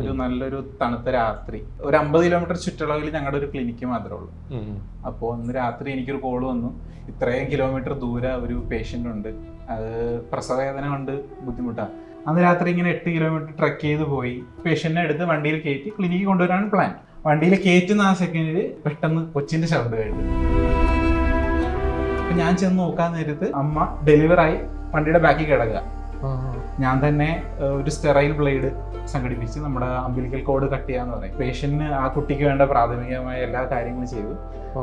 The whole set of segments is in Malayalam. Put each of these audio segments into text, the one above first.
ഒരു നല്ലൊരു തണുത്ത രാത്രി. ഒരു അമ്പത് കിലോമീറ്റർ ചുറ്റളവിൽ ഞങ്ങളുടെ ഒരു ക്ലിനിക്ക് മാത്രമേ ഉള്ളൂ. അപ്പോൾ ഇന്ന് രാത്രി എനിക്കൊരു കോൾ വന്നു. ഇത്രയും കിലോമീറ്റർ ദൂരെ ഒരു പേഷ്യന്റ് ഉണ്ട്. അത് പ്രസവവേദന കൊണ്ട് ബുദ്ധിമുട്ടാണ് അന്ന് രാത്രി ഇങ്ങനെ എട്ട് കിലോമീറ്റർ ട്രക്ക് ചെയ്ത് പോയി. പേഷ്യന്റിനെ എടുത്ത് വണ്ടിയിൽ കയറ്റി ക്ലിനിക്ക് കൊണ്ടുവരാൻ പ്ലാൻ വണ്ടിയിൽ കയറ്റുന്ന ആ സെക്കൻഡിൽ പെട്ടെന്ന് കൊച്ചിന്റെ ശബ്ദം കേട്ടു. അപ്പൊ ഞാൻ ചെന്ന് നോക്കാൻ നേരത്ത് അമ്മ ഡെലിവറായി വണ്ടിയുടെ ബാക്കിൽ കിടക്കുക. ഞാൻ തന്നെ ഒരു സ്റ്റെറൈൽ ബ്ലേഡ് സംഘടിപ്പിച്ച് നമ്മുടെ അമ്പിലിക്കൽ കോഡ് കട്ട് ചെയ്യാന്ന് പറയും. പേഷ്യന്റിന് ആ കുട്ടിക്ക് വേണ്ട പ്രാഥമികമായ എല്ലാ കാര്യങ്ങളും ചെയ്തു.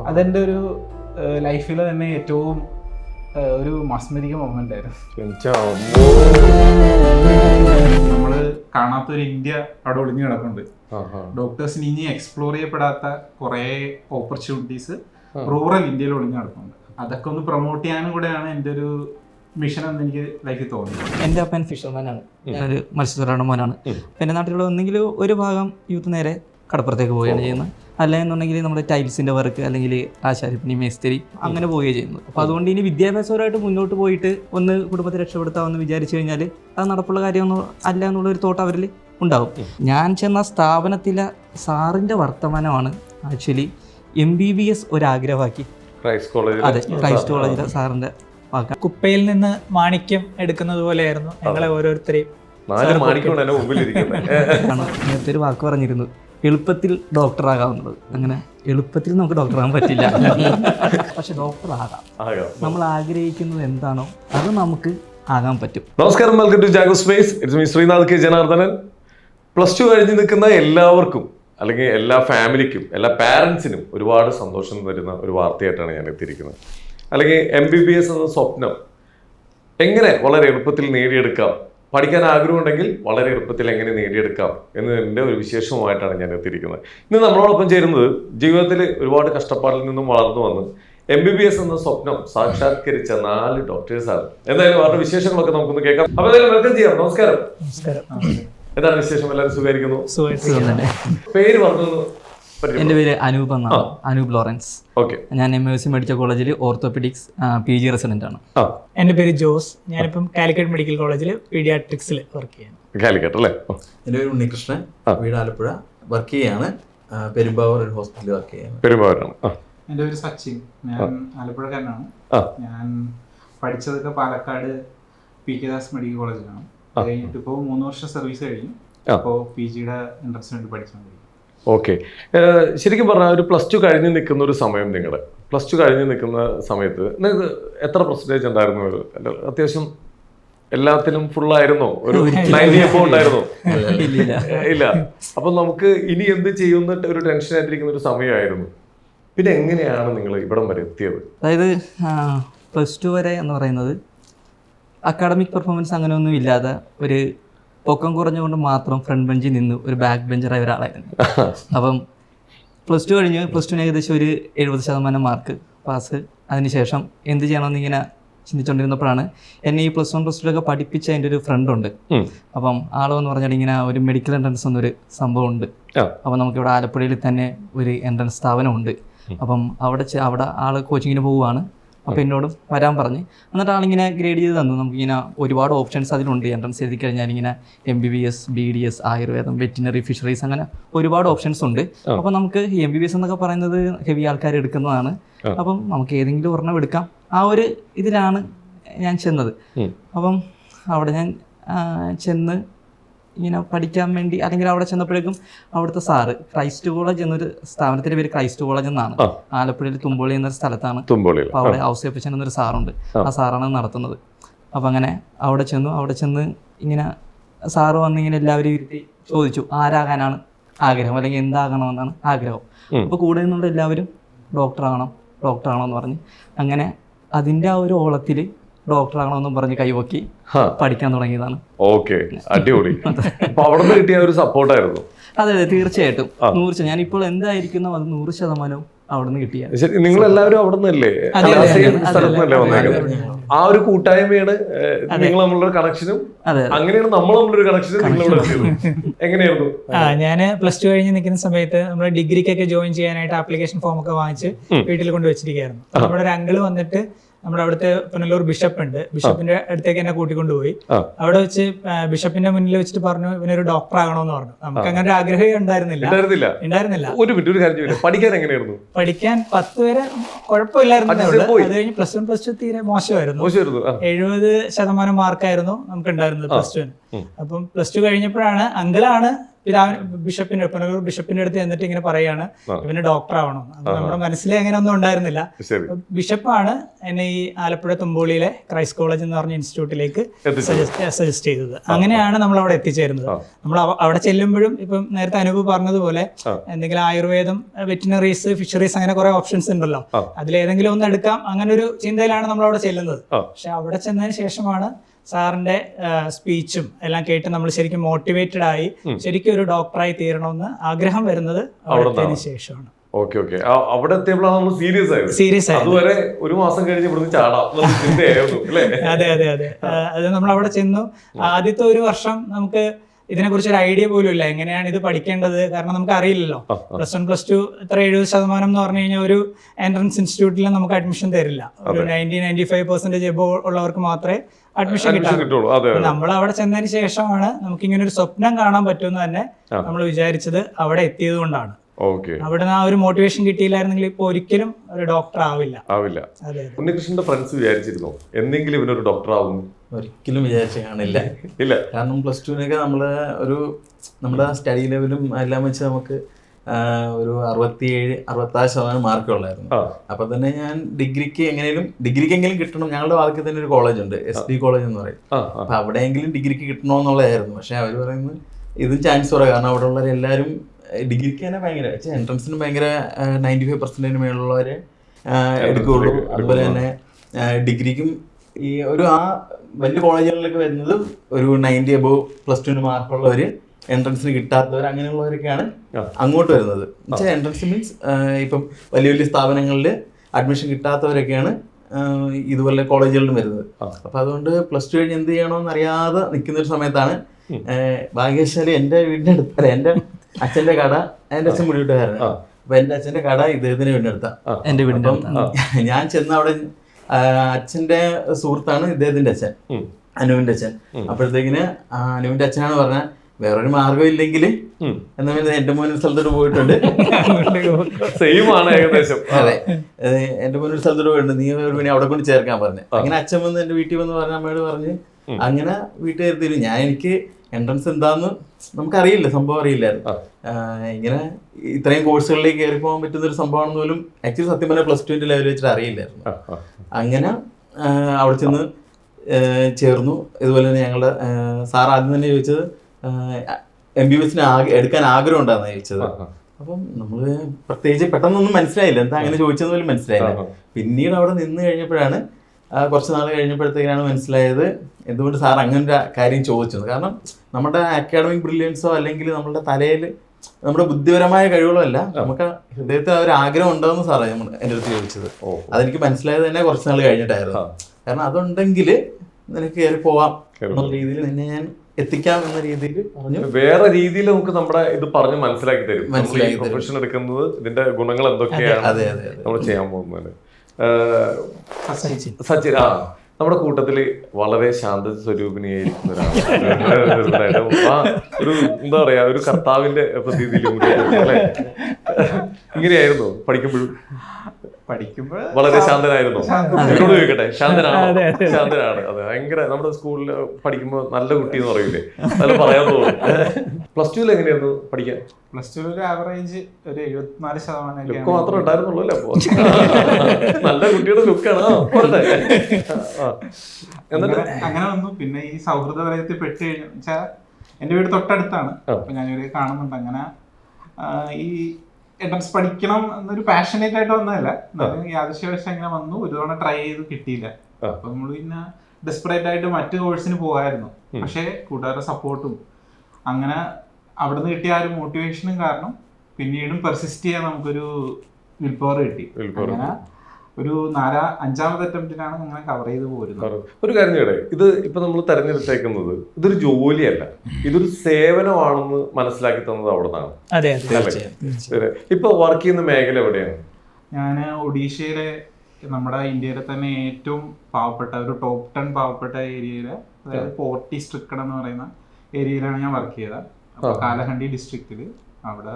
അതെന്റെ ഒരു ലൈഫിൽ തന്നെ ഏറ്റവും ഒരു മസ്മരിക മൊമെന്റ് ആയിരുന്നു. നമ്മൾ കാണാത്ത കാണാത്തൊരു ഇന്ത്യ അവിടെ ഒളിഞ്ഞു കിടക്കുന്നുണ്ട്. ഡോക്ടേഴ്സിന് ഇനി എക്സ്പ്ലോർ ചെയ്യപ്പെടാത്ത കുറെ ഓപ്പർച്യൂണിറ്റീസ് റൂറൽ ഇന്ത്യയിൽ ഒളിഞ്ഞു കിടക്കുന്നുണ്ട് അതൊക്കെ ഒന്ന് പ്രൊമോട്ട് ചെയ്യാനും കൂടെയാണ് എന്റെ ഒരു മിഷൻ എന്ന് എനിക്ക് ലൈഫിൽ തോന്നുന്നത്? എന്റെ അപ്പൻ ഫിഷർമാനാണ് ഞാനൊരു മത്സ്യത്തൊഴിലാളിയുടെ മോനാണ്. പിന്നെ നാട്ടിലുള്ള ഒന്നെങ്കിൽ ഒരു ഭാഗം യൂത്ത് നേരെ കടപ്പുറത്തേക്ക് പോവുകയാണ് ചെയ്യുന്നത്. അല്ല എന്നുണ്ടെങ്കിൽ നമ്മുടെ ടൈൽസിന്റെ വർക്ക് അല്ലെങ്കിൽ ആശാരിപ്പണി മേസ്തിരി അങ്ങനെ പോവുകയാണ് ചെയ്യുന്നത്. അപ്പോൾ അതുകൊണ്ട് ഇനി വിദ്യാഭ്യാസപരമായിട്ട് മുന്നോട്ട് പോയിട്ട് ഒന്ന് കുടുംബത്തെ രക്ഷപ്പെടുത്താമെന്ന് വിചാരിച്ചു കഴിഞ്ഞാൽ അത് നടപ്പുള്ള കാര്യമൊന്നും അല്ല എന്നുള്ളൊരു തോട്ട് അവരിൽ ഉണ്ടാവും. ഞാൻ ചെന്ന സ്ഥാപനത്തിലെ സാറിന്റെ വർത്തമാനമാണ് actually M B B S ഒരാഗ്രഹമാക്കി. Christ കോളേജിലെ സാറിന്റെ വാക്കാണ് കുപ്പയിൽ നിന്ന് മാണിക്യം എടുക്കുന്നത് പോലെയായിരുന്നു ഞങ്ങളെ ഓരോരുത്തരെയും. നേരത്തെ ഒരു വാക്ക് പറഞ്ഞിരുന്നു. എളുപ്പത്തിൽ ഡോക്ടർ ആകാവുന്നത് അങ്ങനെ എളുപ്പത്തിൽ നമുക്ക് ഡോക്ടർ ആകാൻ പറ്റില്ല. പക്ഷെ ഡോക്ടർ ആകാം. നമ്മൾ ആഗ്രഹിക്കുന്നത് എന്താണോ അത് നമുക്ക് ആകാൻ പറ്റും. നമസ്കാരം. Welcome to Jago space it's me Sreenath K. Janardhanan. Plus two കഴിഞ്ഞ് നിൽക്കുന്ന എല്ലാവർക്കും അല്ലെങ്കിൽ എല്ലാ ഫാമിലിക്കും എല്ലാ പാരൻസിനും ഒരുപാട് സന്തോഷം തരുന്ന ഒരു വാർത്തയായിട്ടാണ് ഞാൻ എത്തിയിരിക്കുന്നത്. അല്ലെങ്കിൽ എം ബി ബി എസ് എന്ന സ്വപ്നം എങ്ങനെ വളരെ എളുപ്പത്തിൽ നേടിയെടുക്കാം? പഠിക്കാൻ ആഗ്രഹമുണ്ടെങ്കിൽ വളരെ എളുപ്പത്തിൽ എങ്ങനെ നേടിയെടുക്കാം എന്നതിന്റെ ഒരു വിശേഷവുമായിട്ടാണ് ഞാൻ എത്തിയിരിക്കുന്നത്. ഇന്ന് നമ്മളോടൊപ്പം ചേരുന്നത് ജീവിതത്തിൽ ഒരുപാട് കഷ്ടപ്പാടിൽ നിന്നും വളർന്നു വന്ന് എം ബി ബി എസ് എന്ന സ്വപ്നം സാക്ഷാത്കരിച്ച നാല് ഡോക്ടേഴ്സാണ് എന്തായാലും അവരുടെ വിശേഷങ്ങളൊക്കെ നമുക്കൊന്ന് കേൾക്കാം. അപ്പൊ എന്തായാലും വെൽക്കം ചെയ്യാം. നമസ്കാരം. നമസ്കാരം. എന്താണ് വിശേഷം? എല്ലാവരും സുഖമായിരിക്കുന്നു? പേര് പറഞ്ഞു എന്റെ പേര് അനൂപ് എന്നാണ്. അനൂപ് ലോറൻസ്. ഓക്കെ. ഞാൻ എം എസ് സി മെഡിക്കൽ കോളേജിൽ ഓർത്തോപെഡിക്സ് പി ജി റെസിഡന്റ് ആണ്. എന്റെ എന്റെ പേര് ജോസ്. ഞാനിപ്പം കാലിക്കറ്റ് മെഡിക്കൽ കോളേജിൽ പീഡിയാട്രിക്സിൽ വർക്ക് ചെയ്യുന്നു. കാലിക്കറ്റ് അല്ലേ? എന്റെ എന്റെ പേര് ഉണ്ണികൃഷ്ണൻ. വീട് ആലപ്പുഴ. വർക്ക് ചെയ്യാണ്. പെരുമ്പാവൂർ ഒരു ഹോസ്പിറ്റലിൽ വർക്ക് ചെയ്യാണ് പെരുമ്പാവൂരാണ്. എന്റെ പേര് സച്ചിൻ. ഞാൻ ആലപ്പുഴക്കാരനാണ്. ഞാൻ പഠിച്ചതൊക്കെ Palakkad P K Das medical കോളേജിലാണ്. അത് കഴിഞ്ഞിട്ട് ഇപ്പോൾ മൂന്ന് വർഷം സർവീസ് കഴിഞ്ഞു. അപ്പോൾ പി ജിയുടെ എൻട്രൻസ് വേണ്ടി പഠിച്ചുകൊണ്ടിരിക്കും ഓക്കെ. ശരിക്കും പറഞ്ഞാൽ ഒരു പ്ലസ് ടു കഴിഞ്ഞ് നിൽക്കുന്ന ഒരു സമയം നിങ്ങൾ പ്ലസ് ടു കഴിഞ്ഞ് നിൽക്കുന്ന സമയത്ത് നിങ്ങൾക്ക് എത്ര പെർസെന്റേജ് ഉണ്ടായിരുന്നു? ഒരു അത്യാവശ്യം എല്ലാത്തിനും ഫുള്ളായിരുന്നോ ആയിരുന്നോ? ഒരു നയന്റി എബോ ഉണ്ടായിരുന്നോ? ഇല്ല. അപ്പം നമുക്ക് ഇനി എന്ത് ചെയ്യുന്ന ഒരു ടെൻഷൻ ആയിട്ടിരിക്കുന്ന ഒരു സമയമായിരുന്നു. പിന്നെ എങ്ങനെയാണ് നിങ്ങൾ ഇവിടം വരെ എത്തിയത്? അതായത് പ്ലസ് ടു വരെ എന്ന് പറയുന്നത് അക്കാഡമിക് പെർഫോമൻസ് അങ്ങനെയൊന്നും ഇല്ലാതെ ഒരു പൊക്കം കുറഞ്ഞുകൊണ്ട് മാത്രം ഫ്രണ്ട് ബെഞ്ചിൽ നിന്ന് ഒരു ബാക്ക് ബെഞ്ചറായ ഒരാളായിരുന്നു അപ്പം പ്ലസ് ടു കഴിഞ്ഞ്. പ്ലസ് ടുവിന് ഏകദേശം ഒരു എഴുപത് ശതമാനം മാർക്ക് പാസ് അതിനുശേഷം എന്ത് ചെയ്യണമെന്ന് ഇങ്ങനെ ചിന്തിച്ചുകൊണ്ടിരുന്നപ്പോഴാണ് എന്നെ ഈ പ്ലസ് വൺ പ്ലസ് ടു ഒക്കെ പഠിപ്പിച്ച എന്റെ ഒരു ഫ്രണ്ട് ഉണ്ട്. അപ്പം ആളെന്ന് പറഞ്ഞാൽ ഇങ്ങനെ ഒരു മെഡിക്കൽ എൻട്രൻസ് എന്നൊരു സംഭവം ഉണ്ട്. അപ്പം നമുക്കിവിടെ ആലപ്പുഴയിൽ തന്നെ ഒരു എൻട്രൻസ് സ്ഥാപനമുണ്ട്. അപ്പം അവിടെ അവിടെ ആൾ കോച്ചിങ്ങിന് പോവുകയാണ്. അപ്പോൾ എന്നോടും വരാൻ പറഞ്ഞ്. എന്നിട്ട് ആളിങ്ങനെ ഗ്രേഡ് ചെയ്ത് തന്നു. നമുക്കിങ്ങനെ ഒരുപാട് ഓപ്ഷൻസ് അതിലുണ്ട്. എൻട്രൻസ് എഴുതി കഴിഞ്ഞാൽ ഇങ്ങനെ M B B S B D S ആയുർവേദം വെറ്റിനറി ഫിഷറീസ് അങ്ങനെ ഒരുപാട് ഓപ്ഷൻസ് ഉണ്ട്. അപ്പോൾ നമുക്ക് എം ബി ബി എസ് എന്നൊക്കെ പറയുന്നത് ഹെവി ആൾക്കാർ എടുക്കുന്നതാണ്. അപ്പം നമുക്ക് ഏതെങ്കിലും ഒരെണ്ണം എടുക്കാം. ആ ഒരു ഇതിലാണ് ഞാൻ ചെന്നത്. അപ്പം അവിടെ ഞാൻ ചെന്ന് ഇങ്ങനെ പഠിക്കാൻ വേണ്ടി അല്ലെങ്കിൽ അവിടെ ചെന്നപ്പോഴേക്കും അവിടുത്തെ സാറ് ക്രൈസ്റ്റ് കോളേജ് എന്നൊരു സ്ഥാപനത്തിന്റെ പേര് ക്രൈസ്റ്റ് കോളേജ് എന്നാണ്. ആലപ്പുഴയിൽ തുമ്പോളി എന്നൊരു സ്ഥലത്താണ്. അപ്പോൾ അവിടെ ഔസേപ്പച്ചൻ എന്നൊരു സാറുണ്ട്. ആ. സാറാണ് നടത്തുന്നത്. അപ്പം അങ്ങനെ അവിടെ ചെന്നു അവിടെ ചെന്ന് ഇങ്ങനെ സാറ് വന്ന് ഇങ്ങനെ എല്ലാവരും ഇരുത്തി ചോദിച്ചു ആരാകാനാണ് ആഗ്രഹം അല്ലെങ്കിൽ എന്താകണമെന്നാണ് ആഗ്രഹം? അപ്പൊ അപ്പോൾ കൂടെ നിന്നുള്ള എല്ലാവരും ഡോക്ടറാകണം ഡോക്ടറാകണം എന്ന് പറഞ്ഞ് അങ്ങനെ അതിന്റെ ആ ഒരു ഓളത്തിൽ ഡോക്ടറാകണമെന്നും പറഞ്ഞ് കൈവക്കി പഠിക്കാൻ തുടങ്ങിയതാണ്. ഓക്കെ അടിപൊളി. അവിടുന്ന് അവിടെ നിന്ന് കിട്ടിയ ഒരു സപ്പോർട്ടായിരുന്നു. അതെ അതെ തീർച്ചയായിട്ടും. നൂറ് ശതമാനം ഞാനിപ്പോൾ എന്തായിരിക്കുന്നു അത് നൂറ് ശതമാനവും അവിടുന്ന് കിട്ടിയ. ശരി നിങ്ങൾ എല്ലാവരും അവിടെ നിന്നല്ലേ? അതെ, അതെ, സെയിം അതെ, സ്ഥലത്ത് നിന്നല്ലേ അതെ, വന്നേക്കുന്നത്? ആ ഒരു കൂട്ടായ്മയാണ് നിങ്ങൾ തമ്മിലുള്ള കണക്ഷനും അതെ അങ്ങനെയാണ് നമ്മൾ തമ്മിലൊരു കണക്ഷനും നിങ്ങളിവിടെ എങ്ങനെയായിരുന്നു? ആ ഞാൻ പ്ലസ് ടു കഴിഞ്ഞ് നിൽക്കുന്ന സമയത്ത് നമ്മൾ ഡിഗ്രിക്കൊക്കെ ജോയിൻ ചെയ്യാനായിട്ട് ആപ്ലിക്കേഷൻ ഫോം ഒക്കെ വാങ്ങിച്ച് വീട്ടിൽ കൊണ്ട് വെച്ചിരിക്കുകയായിരുന്നു. നമ്മുടെ ഒരു അങ്കിൾ വന്നിട്ട് നമ്മുടെ അവിടുത്തെ പുനലൂർ ബിഷപ്പ് ഉണ്ട്. ബിഷപ്പിന്റെ അടുത്തേക്ക് എന്നെ കൂട്ടിക്കൊണ്ടുപോയി. അവിടെ വെച്ച് ബിഷപ്പിന്റെ മുന്നിൽ വെച്ചിട്ട് പറഞ്ഞു ഇവനൊരു ഡോക്ടർ ആകണമെന്ന് പറഞ്ഞു. നമുക്ക് അങ്ങനെ ഒരു ആഗ്രഹം ഉണ്ടായിരുന്നില്ല. ഉണ്ടായിരുന്നില്ല. ഒരു മിനിറ്റ് ഒരു കാര്യം പഠിക്കാൻ എങ്ങനെയായിരുന്നു? പഠിക്കാൻ പത്ത് വരെ കുഴപ്പമില്ലായിരുന്നു അത് കഴിഞ്ഞ് പ്ലസ് വൺ പ്ലസ് ടു തീരെ മോശമായിരുന്നു. എഴുപത് ശതമാനം മാർക്കായിരുന്നു നമുക്ക് ഉണ്ടായിരുന്നത് പ്ലസ് ടുവിന്. അപ്പം പ്ലസ് ടു കഴിഞ്ഞപ്പോഴാണ് അങ്കിളാണ് പിതാവിന് ബിഷപ്പിന്റെ പുനലൂർ ബിഷപ്പിന്റെ അടുത്ത് എന്നിട്ട് ഇങ്ങനെ പറയാണ്. ഇവന് ഡോക്ടർ ആവണം. അപ്പൊ നമ്മുടെ മനസ്സിൽ അങ്ങനെ ഒന്നും ഉണ്ടായിരുന്നില്ല ബിഷപ്പാണ് എന്നെ ഈ ആലപ്പുഴ തുമ്പോളിയിലെ ക്രൈസ്റ്റ് കോളേജ് എന്ന് പറഞ്ഞ ഇൻസ്റ്റിറ്റ്യൂട്ടിലേക്ക് സജസ്റ്റ് ചെയ്തത്. അങ്ങനെയാണ് നമ്മൾ അവിടെ എത്തിച്ചേരുന്നത്. നമ്മൾ അവിടെ ചെല്ലുമ്പോഴും ഇപ്പം നേരത്തെ അനുഭവം പറഞ്ഞതുപോലെ എന്തെങ്കിലും ആയുർവേദം വെറ്റിനറീസ് ഫിഷറീസ് അങ്ങനെ കുറെ ഓപ്ഷൻസ് ഉണ്ടല്ലോ. അതിലേതെങ്കിലും ഒന്ന് എടുക്കാം. അങ്ങനെ ഒരു ചിന്തയിലാണ് നമ്മൾ അവിടെ ചെല്ലുന്നത് പക്ഷെ അവിടെ ചെന്നതിന് ശേഷമാണ് സാറിന്റെ സ്പീച്ചും എല്ലാം കേട്ട് നമ്മൾ ശരിക്കും മോട്ടിവേറ്റഡ് ആയി ശരിക്കും ഒരു ഡോക്ടറായി തീരണമെന്ന് ആഗ്രഹം വരുന്നത് ശേഷമാണ്. ഓക്കെ ഓക്കെ അവിടെ എത്തിയപ്പോഴാണ് നമ്മൾ സീരിയസ് ആയത്. സീരിയസ് അതുവരെ ഒരു മാസം കഴിഞ്ഞ് ഇവിടുന്ന് ചാടാം അതെ അതെ അതെ. അത് നമ്മൾ അവിടെ ചെന്നു ആദ്യത്തെ ഒരു വർഷം നമുക്ക് ഇതിനെക്കുറിച്ച് ഒരു ഐഡിയ പോലും ഇല്ല. എങ്ങനെയാണ് ഇത് പഠിക്കേണ്ടത്? കാരണം നമുക്ക് അറിയില്ലല്ലോ. പ്ലസ് വൺ പ്ലസ് ടു ഇത്ര എഴുപത് ശതമാനം എന്ന് പറഞ്ഞു കഴിഞ്ഞാൽ ഒരു എൻട്രൻസ് ഇൻസ്റ്റിറ്റ്യൂട്ടിൽ നമുക്ക് അഡ്മിഷൻ തരില്ല. ഒരു ninety ninety five percentage above ഉള്ളവർക്ക് മാത്രമേ അഡ്മിഷൻ കിട്ടുള്ളൂ. നമ്മൾ അവിടെ ചെന്നതിന് ശേഷമാണ് നമുക്ക് ഇങ്ങനെ ഒരു സ്വപ്നം കാണാൻ പറ്റുമെന്ന് തന്നെ നമ്മൾ വിചാരിച്ചത് അവിടെ എത്തിയത് കൊണ്ടാണ്. അവിടെ ആ ഒരു മോട്ടിവേഷൻ കിട്ടിയില്ലായിരുന്നെങ്കിൽ ഇപ്പൊ ഒരിക്കലും ഒരു ഡോക്ടർ ആവില്ല. ആവില്ല. ഉണ്ണികൃഷ്ണന്റെ ഫ്രണ്ട്സ് വിചാരിച്ചിരുന്നോ. എന്തെങ്കിലും ഇവനൊരു ഡോക്ടർ ആവുന്നു. ഒരിക്കലും വിചാരിച്ച കാണില്ല. ഇല്ല. കാരണം പ്ലസ് ടുവിനൊക്കെ നമ്മൾ ഒരു നമ്മുടെ സ്റ്റഡി ലെവലും എല്ലാം വെച്ച് നമുക്ക് ഒരു അറുപത്തിയേഴ് അറുപത്താറ് ശതമാനം മാർക്കേ ഉള്ളായിരുന്നു. അപ്പൊ തന്നെ ഞാൻ ഡിഗ്രിക്ക് എങ്ങനെയും ഡിഗ്രിക്കെങ്കിലും കിട്ടണം. ഞങ്ങളുടെ വാക്കിൽ തന്നെ ഒരു കോളേജ് ഉണ്ട് എസ് ഡി കോളേജ് എന്ന് പറയും. അപ്പൊ അവിടെയെങ്കിലും ഡിഗ്രിക്ക് കിട്ടണമെന്നുള്ളതായിരുന്നു പക്ഷെ അവർ പറയുന്നത് ഇതും ചാൻസ് കുറവ്. കാരണം അവിടെ ഉള്ളവർ എല്ലാവരും ഡിഗ്രിക്ക് തന്നെ ഭയങ്കര എൻട്രൻസിന് ഭയങ്കര നയന്റി ഫൈവ് പെർസെന്റേജിന് മേലുള്ളവരെ എടുക്കുകയുള്ളൂ അതുപോലെ തന്നെ ഡിഗ്രിക്കും ഈ ഒരു ആ വലിയ കോളേജുകളിലൊക്കെ വരുന്നത് ഒരു നയന്റി അബോവ് പ്ലസ് ടുവിന് മാർക്കുള്ളവർ എൻട്രൻസിന് കിട്ടാത്തവർ അങ്ങനെയുള്ളവരൊക്കെയാണ് അങ്ങോട്ട് വരുന്നത്. എന്നുവെച്ചാൽ എൻട്രൻസ് മീൻസ് ഇപ്പം വലിയ വലിയ സ്ഥാപനങ്ങളിൽ അഡ്മിഷൻ കിട്ടാത്തവരൊക്കെയാണ് ഇതുപോലെ കോളേജുകളിലും വരുന്നത്. അപ്പം അതുകൊണ്ട് പ്ലസ് ടു കഴിഞ്ഞ് എന്ത് ചെയ്യണമെന്ന് അറിയാതെ നിൽക്കുന്ന ഒരു സമയത്താണ് ഭാഗ്യശാലി എന്റെ വീടിന്റെ അടുത്തല്ല എന്റെ അച്ഛന്റെ കട എന്റെ അച്ഛൻ മുടി വിട്ടുകാരൻ അപ്പം എന്റെ അച്ഛന്റെ കട ഇദ്ദേഹത്തിന്റെ വീടിന്റെ അടുത്താണ് എന്റെ വീടിന്റെ ഞാൻ ചെന്ന് അവിടെ അച്ഛന്റെ സുഹൃത്താണ് ഇദ്ദേഹത്തിന്റെ അച്ഛൻ അനുവിന്റെ അച്ഛൻ. അപ്പോഴത്തേക്കിന് അനുവിന്റെ അച്ഛനാണ് പറഞ്ഞ വേറൊരു മാർഗം ഇല്ലെങ്കിൽ. എന്നാ പിന്നെ എന്റെ മോൻ ഒരു സ്ഥലത്തോട്ട് പോയിട്ടുണ്ട്. സെയിം ആണ് ഏകദേശം. അതെ. എന്റെ മോൻ ഒരു സ്ഥലത്തോട്ട് പോയിട്ടുണ്ട്. നീ ഒരു അവിടെ കൊണ്ട് ചേർക്കാൻ പറഞ്ഞു. അങ്ങനെ അച്ഛൻ വന്ന് എന്റെ വീട്ടിൽ വന്ന് പറഞ്ഞ അമ്മയോട് പറഞ്ഞ് അങ്ങനെ വീട്ടുകാർ തരും. ഞാൻ എനിക്ക് എൻട്രൻസ് എന്താന്ന് നമുക്കറിയില്ല സംഭവം അറിയില്ലായിരുന്നു. ഇങ്ങനെ ഇത്രയും കോഴ്സുകളിലേക്ക് കയറി പോകാൻ പറ്റുന്ന ഒരു സംഭവമാണെന്ന് പോലും ആക്ച്വലി സത്യം പറഞ്ഞാൽ പ്ലസ് ടുവിന്റെ ലെവൽ വെച്ചിട്ട് അറിയില്ലായിരുന്നു. അങ്ങനെ അവിടെ ചെന്ന് ചേർന്നു. ഇതുപോലെ തന്നെ ഞങ്ങളുടെ സാർ ആദ്യം തന്നെ ചോദിച്ചത് എം ബി എസിന് എടുക്കാൻ ആഗ്രഹം ഉണ്ടായിരുന്നു ചോദിച്ചത്. അപ്പം നമ്മൾ പ്രത്യേകിച്ച് പെട്ടെന്നൊന്നും മനസ്സിലായില്ല. എന്താ അങ്ങനെ ചോദിച്ചെന്ന് പോലും മനസ്സിലായില്ല. പിന്നീട് അവിടെ നിന്ന് കഴിഞ്ഞപ്പോഴാണ് കുറച്ച് നാൾ കഴിഞ്ഞപ്പോഴത്തേക്കാണ് മനസ്സിലായത്. എന്തുകൊണ്ട് സാർ അങ്ങനെ ഒരു കാര്യം ചോദിച്ചത്? കാരണം നമ്മുടെ അക്കാഡമിക് ബ്രില്യൻസോ അല്ലെങ്കിൽ നമ്മുടെ തലയിൽ നമ്മുടെ ബുദ്ധിപരമായ കഴിവുകളോ അല്ല നമുക്ക് ഹൃദയത്തിൽ ആ ഒരു ആഗ്രഹം ഉണ്ടോയെന്ന് സാറേ നമ്മൾ എന്റെ അടുത്ത് ചോദിച്ചത്. അതെനിക്ക് മനസ്സിലായത് തന്നെ കുറച്ച് നാൾ കഴിഞ്ഞിട്ടായിരുന്നു. കാരണം അതുണ്ടെങ്കിൽ നിനക്ക് കയറി പോവാം എന്നുള്ള രീതിയിൽ നിന്നെ ഞാൻ എത്തിക്കാം എന്ന രീതിയിൽ പറഞ്ഞു. വേറെ രീതിയിൽ നമുക്ക് നമ്മുടെ ഇത് പറഞ്ഞ് മനസ്സിലാക്കി തരും. മനസ്സിലാക്കി പ്രൊഫഷൻ എടുക്കുന്നത് ഇതിന്റെ ഗുണങ്ങൾ എന്തൊക്കെയാണ് അതെ അതെ അതെ. നമ്മൾ ചെയ്യാൻ പോകുന്നത്. സച്ചിൻ. ആ. നമ്മുടെ കൂട്ടത്തിൽ വളരെ ശാന്ത സ്വരൂപിണിയായിരിക്കുന്ന ഒരാളാണ്. ആ ഒരു എന്താ പറയാ ഒരു കർത്താവിന്റെ പ്രതീതിയിലും ഇങ്ങനെയായിരുന്നു പഠിക്കുമ്പോഴും. പഠിക്കുമ്പോൾ വളരെ ശാന്തനായിരുന്നു. എന്നോട് ചോദിക്കട്ടെ? ശാന്തനാണോ. ശാന്തനാണ്. അതെ ഭയങ്കര നമ്മുടെ സ്കൂളിൽ പഠിക്കുമ്പോൾ നല്ല കുട്ടി എന്ന് പറയൂലേ? നല്ല പറയാൻ തോന്നും. പ്ലസ് ടുവിൽ എങ്ങനെയായിരുന്നു പഠിക്കാൻ? പ്ലസ് ടു ഒരു ആവറേജ് ഒരു എഴുപത്തിനാല് ശതമാനം ലുക്ക് മാത്രമേ ഉണ്ടായിരുന്നുള്ളൂ അല്ലേ അപ്പൊ? നല്ല കുട്ടിയുടെ ലുക്കാണ് ആ പോരട്ടെ എന്നിട്ട്? അങ്ങനെ വന്നു. പിന്നെ ഈ സൗഹൃദ വലയത്തിൽ പെട്ട് കഴിഞ്ഞു വെച്ചാൽ എന്റെ വീട് തൊട്ടടുത്താണ്. അപ്പൊ ഞാൻ ഇവരെ കാണുന്നുണ്ട്. അങ്ങനെ ഈ എൻട്രൻസ് പഠിക്കണം എന്നൊരു പാഷനേറ്റ് ആയിട്ട് വന്നതല്ല. യാദൃശ്യവശം അങ്ങനെ വന്നു. ഒരു തവണ ട്രൈ ചെയ്ത് കിട്ടിയില്ല. അപ്പൊ നമ്മൾ പിന്നെ ഡെസ്പറേറ്റ് ആയിട്ട് മറ്റു കോഴ്സിന് പോകായിരുന്നു. പക്ഷേ കൂട്ടുകാരുടെ സപ്പോർട്ടും അങ്ങനെ അവിടുന്ന് കിട്ടിയ ആ ഒരു മോട്ടിവേഷനും കാരണം പിന്നീടും പെർസിസ്റ്റ് ചെയ്യാൻ നമുക്കൊരു വിൽപവർ കിട്ടി. അങ്ങനെ ഒരു നാലാ അഞ്ചാമത്തെ അറ്റംപ്റ്റിനാണ് നിങ്ങൾ കവർ ചെയ്ത് പോരുന്നത്. ഒരു കാര്യം ചെയ്യട്ടെ? ഇത് ഇപ്പൊ നമ്മൾ തെരഞ്ഞെടുത്തേക്കുന്നത് ഇതൊരു ജോലിയല്ല. ഇതൊരു സേവനമാണെന്ന് മനസ്സിലാക്കി തന്നത് അവിടെ നിന്നാണ്. ഇപ്പൊ വർക്ക് ചെയ്യുന്ന മേഖല എവിടെയാണ്? ഞാൻ ഒഡീഷയിലെ നമ്മുടെ ഇന്ത്യയിലെ തന്നെ ഏറ്റവും പാവപ്പെട്ട ഒരു ടോപ്പ് ടെൻ പാവപ്പെട്ട ഏരിയയിലെ അതായത് പോർട്ടി സ്ട്രിക്കഡ് എന്ന് പറയുന്ന ഏരിയയിലാണ് ഞാൻ വർക്ക് ചെയ്തത്. അപ്പോൾ കാലഹണ്ടി ഡിസ്ട്രിക്റ്റിൽ അവിടെ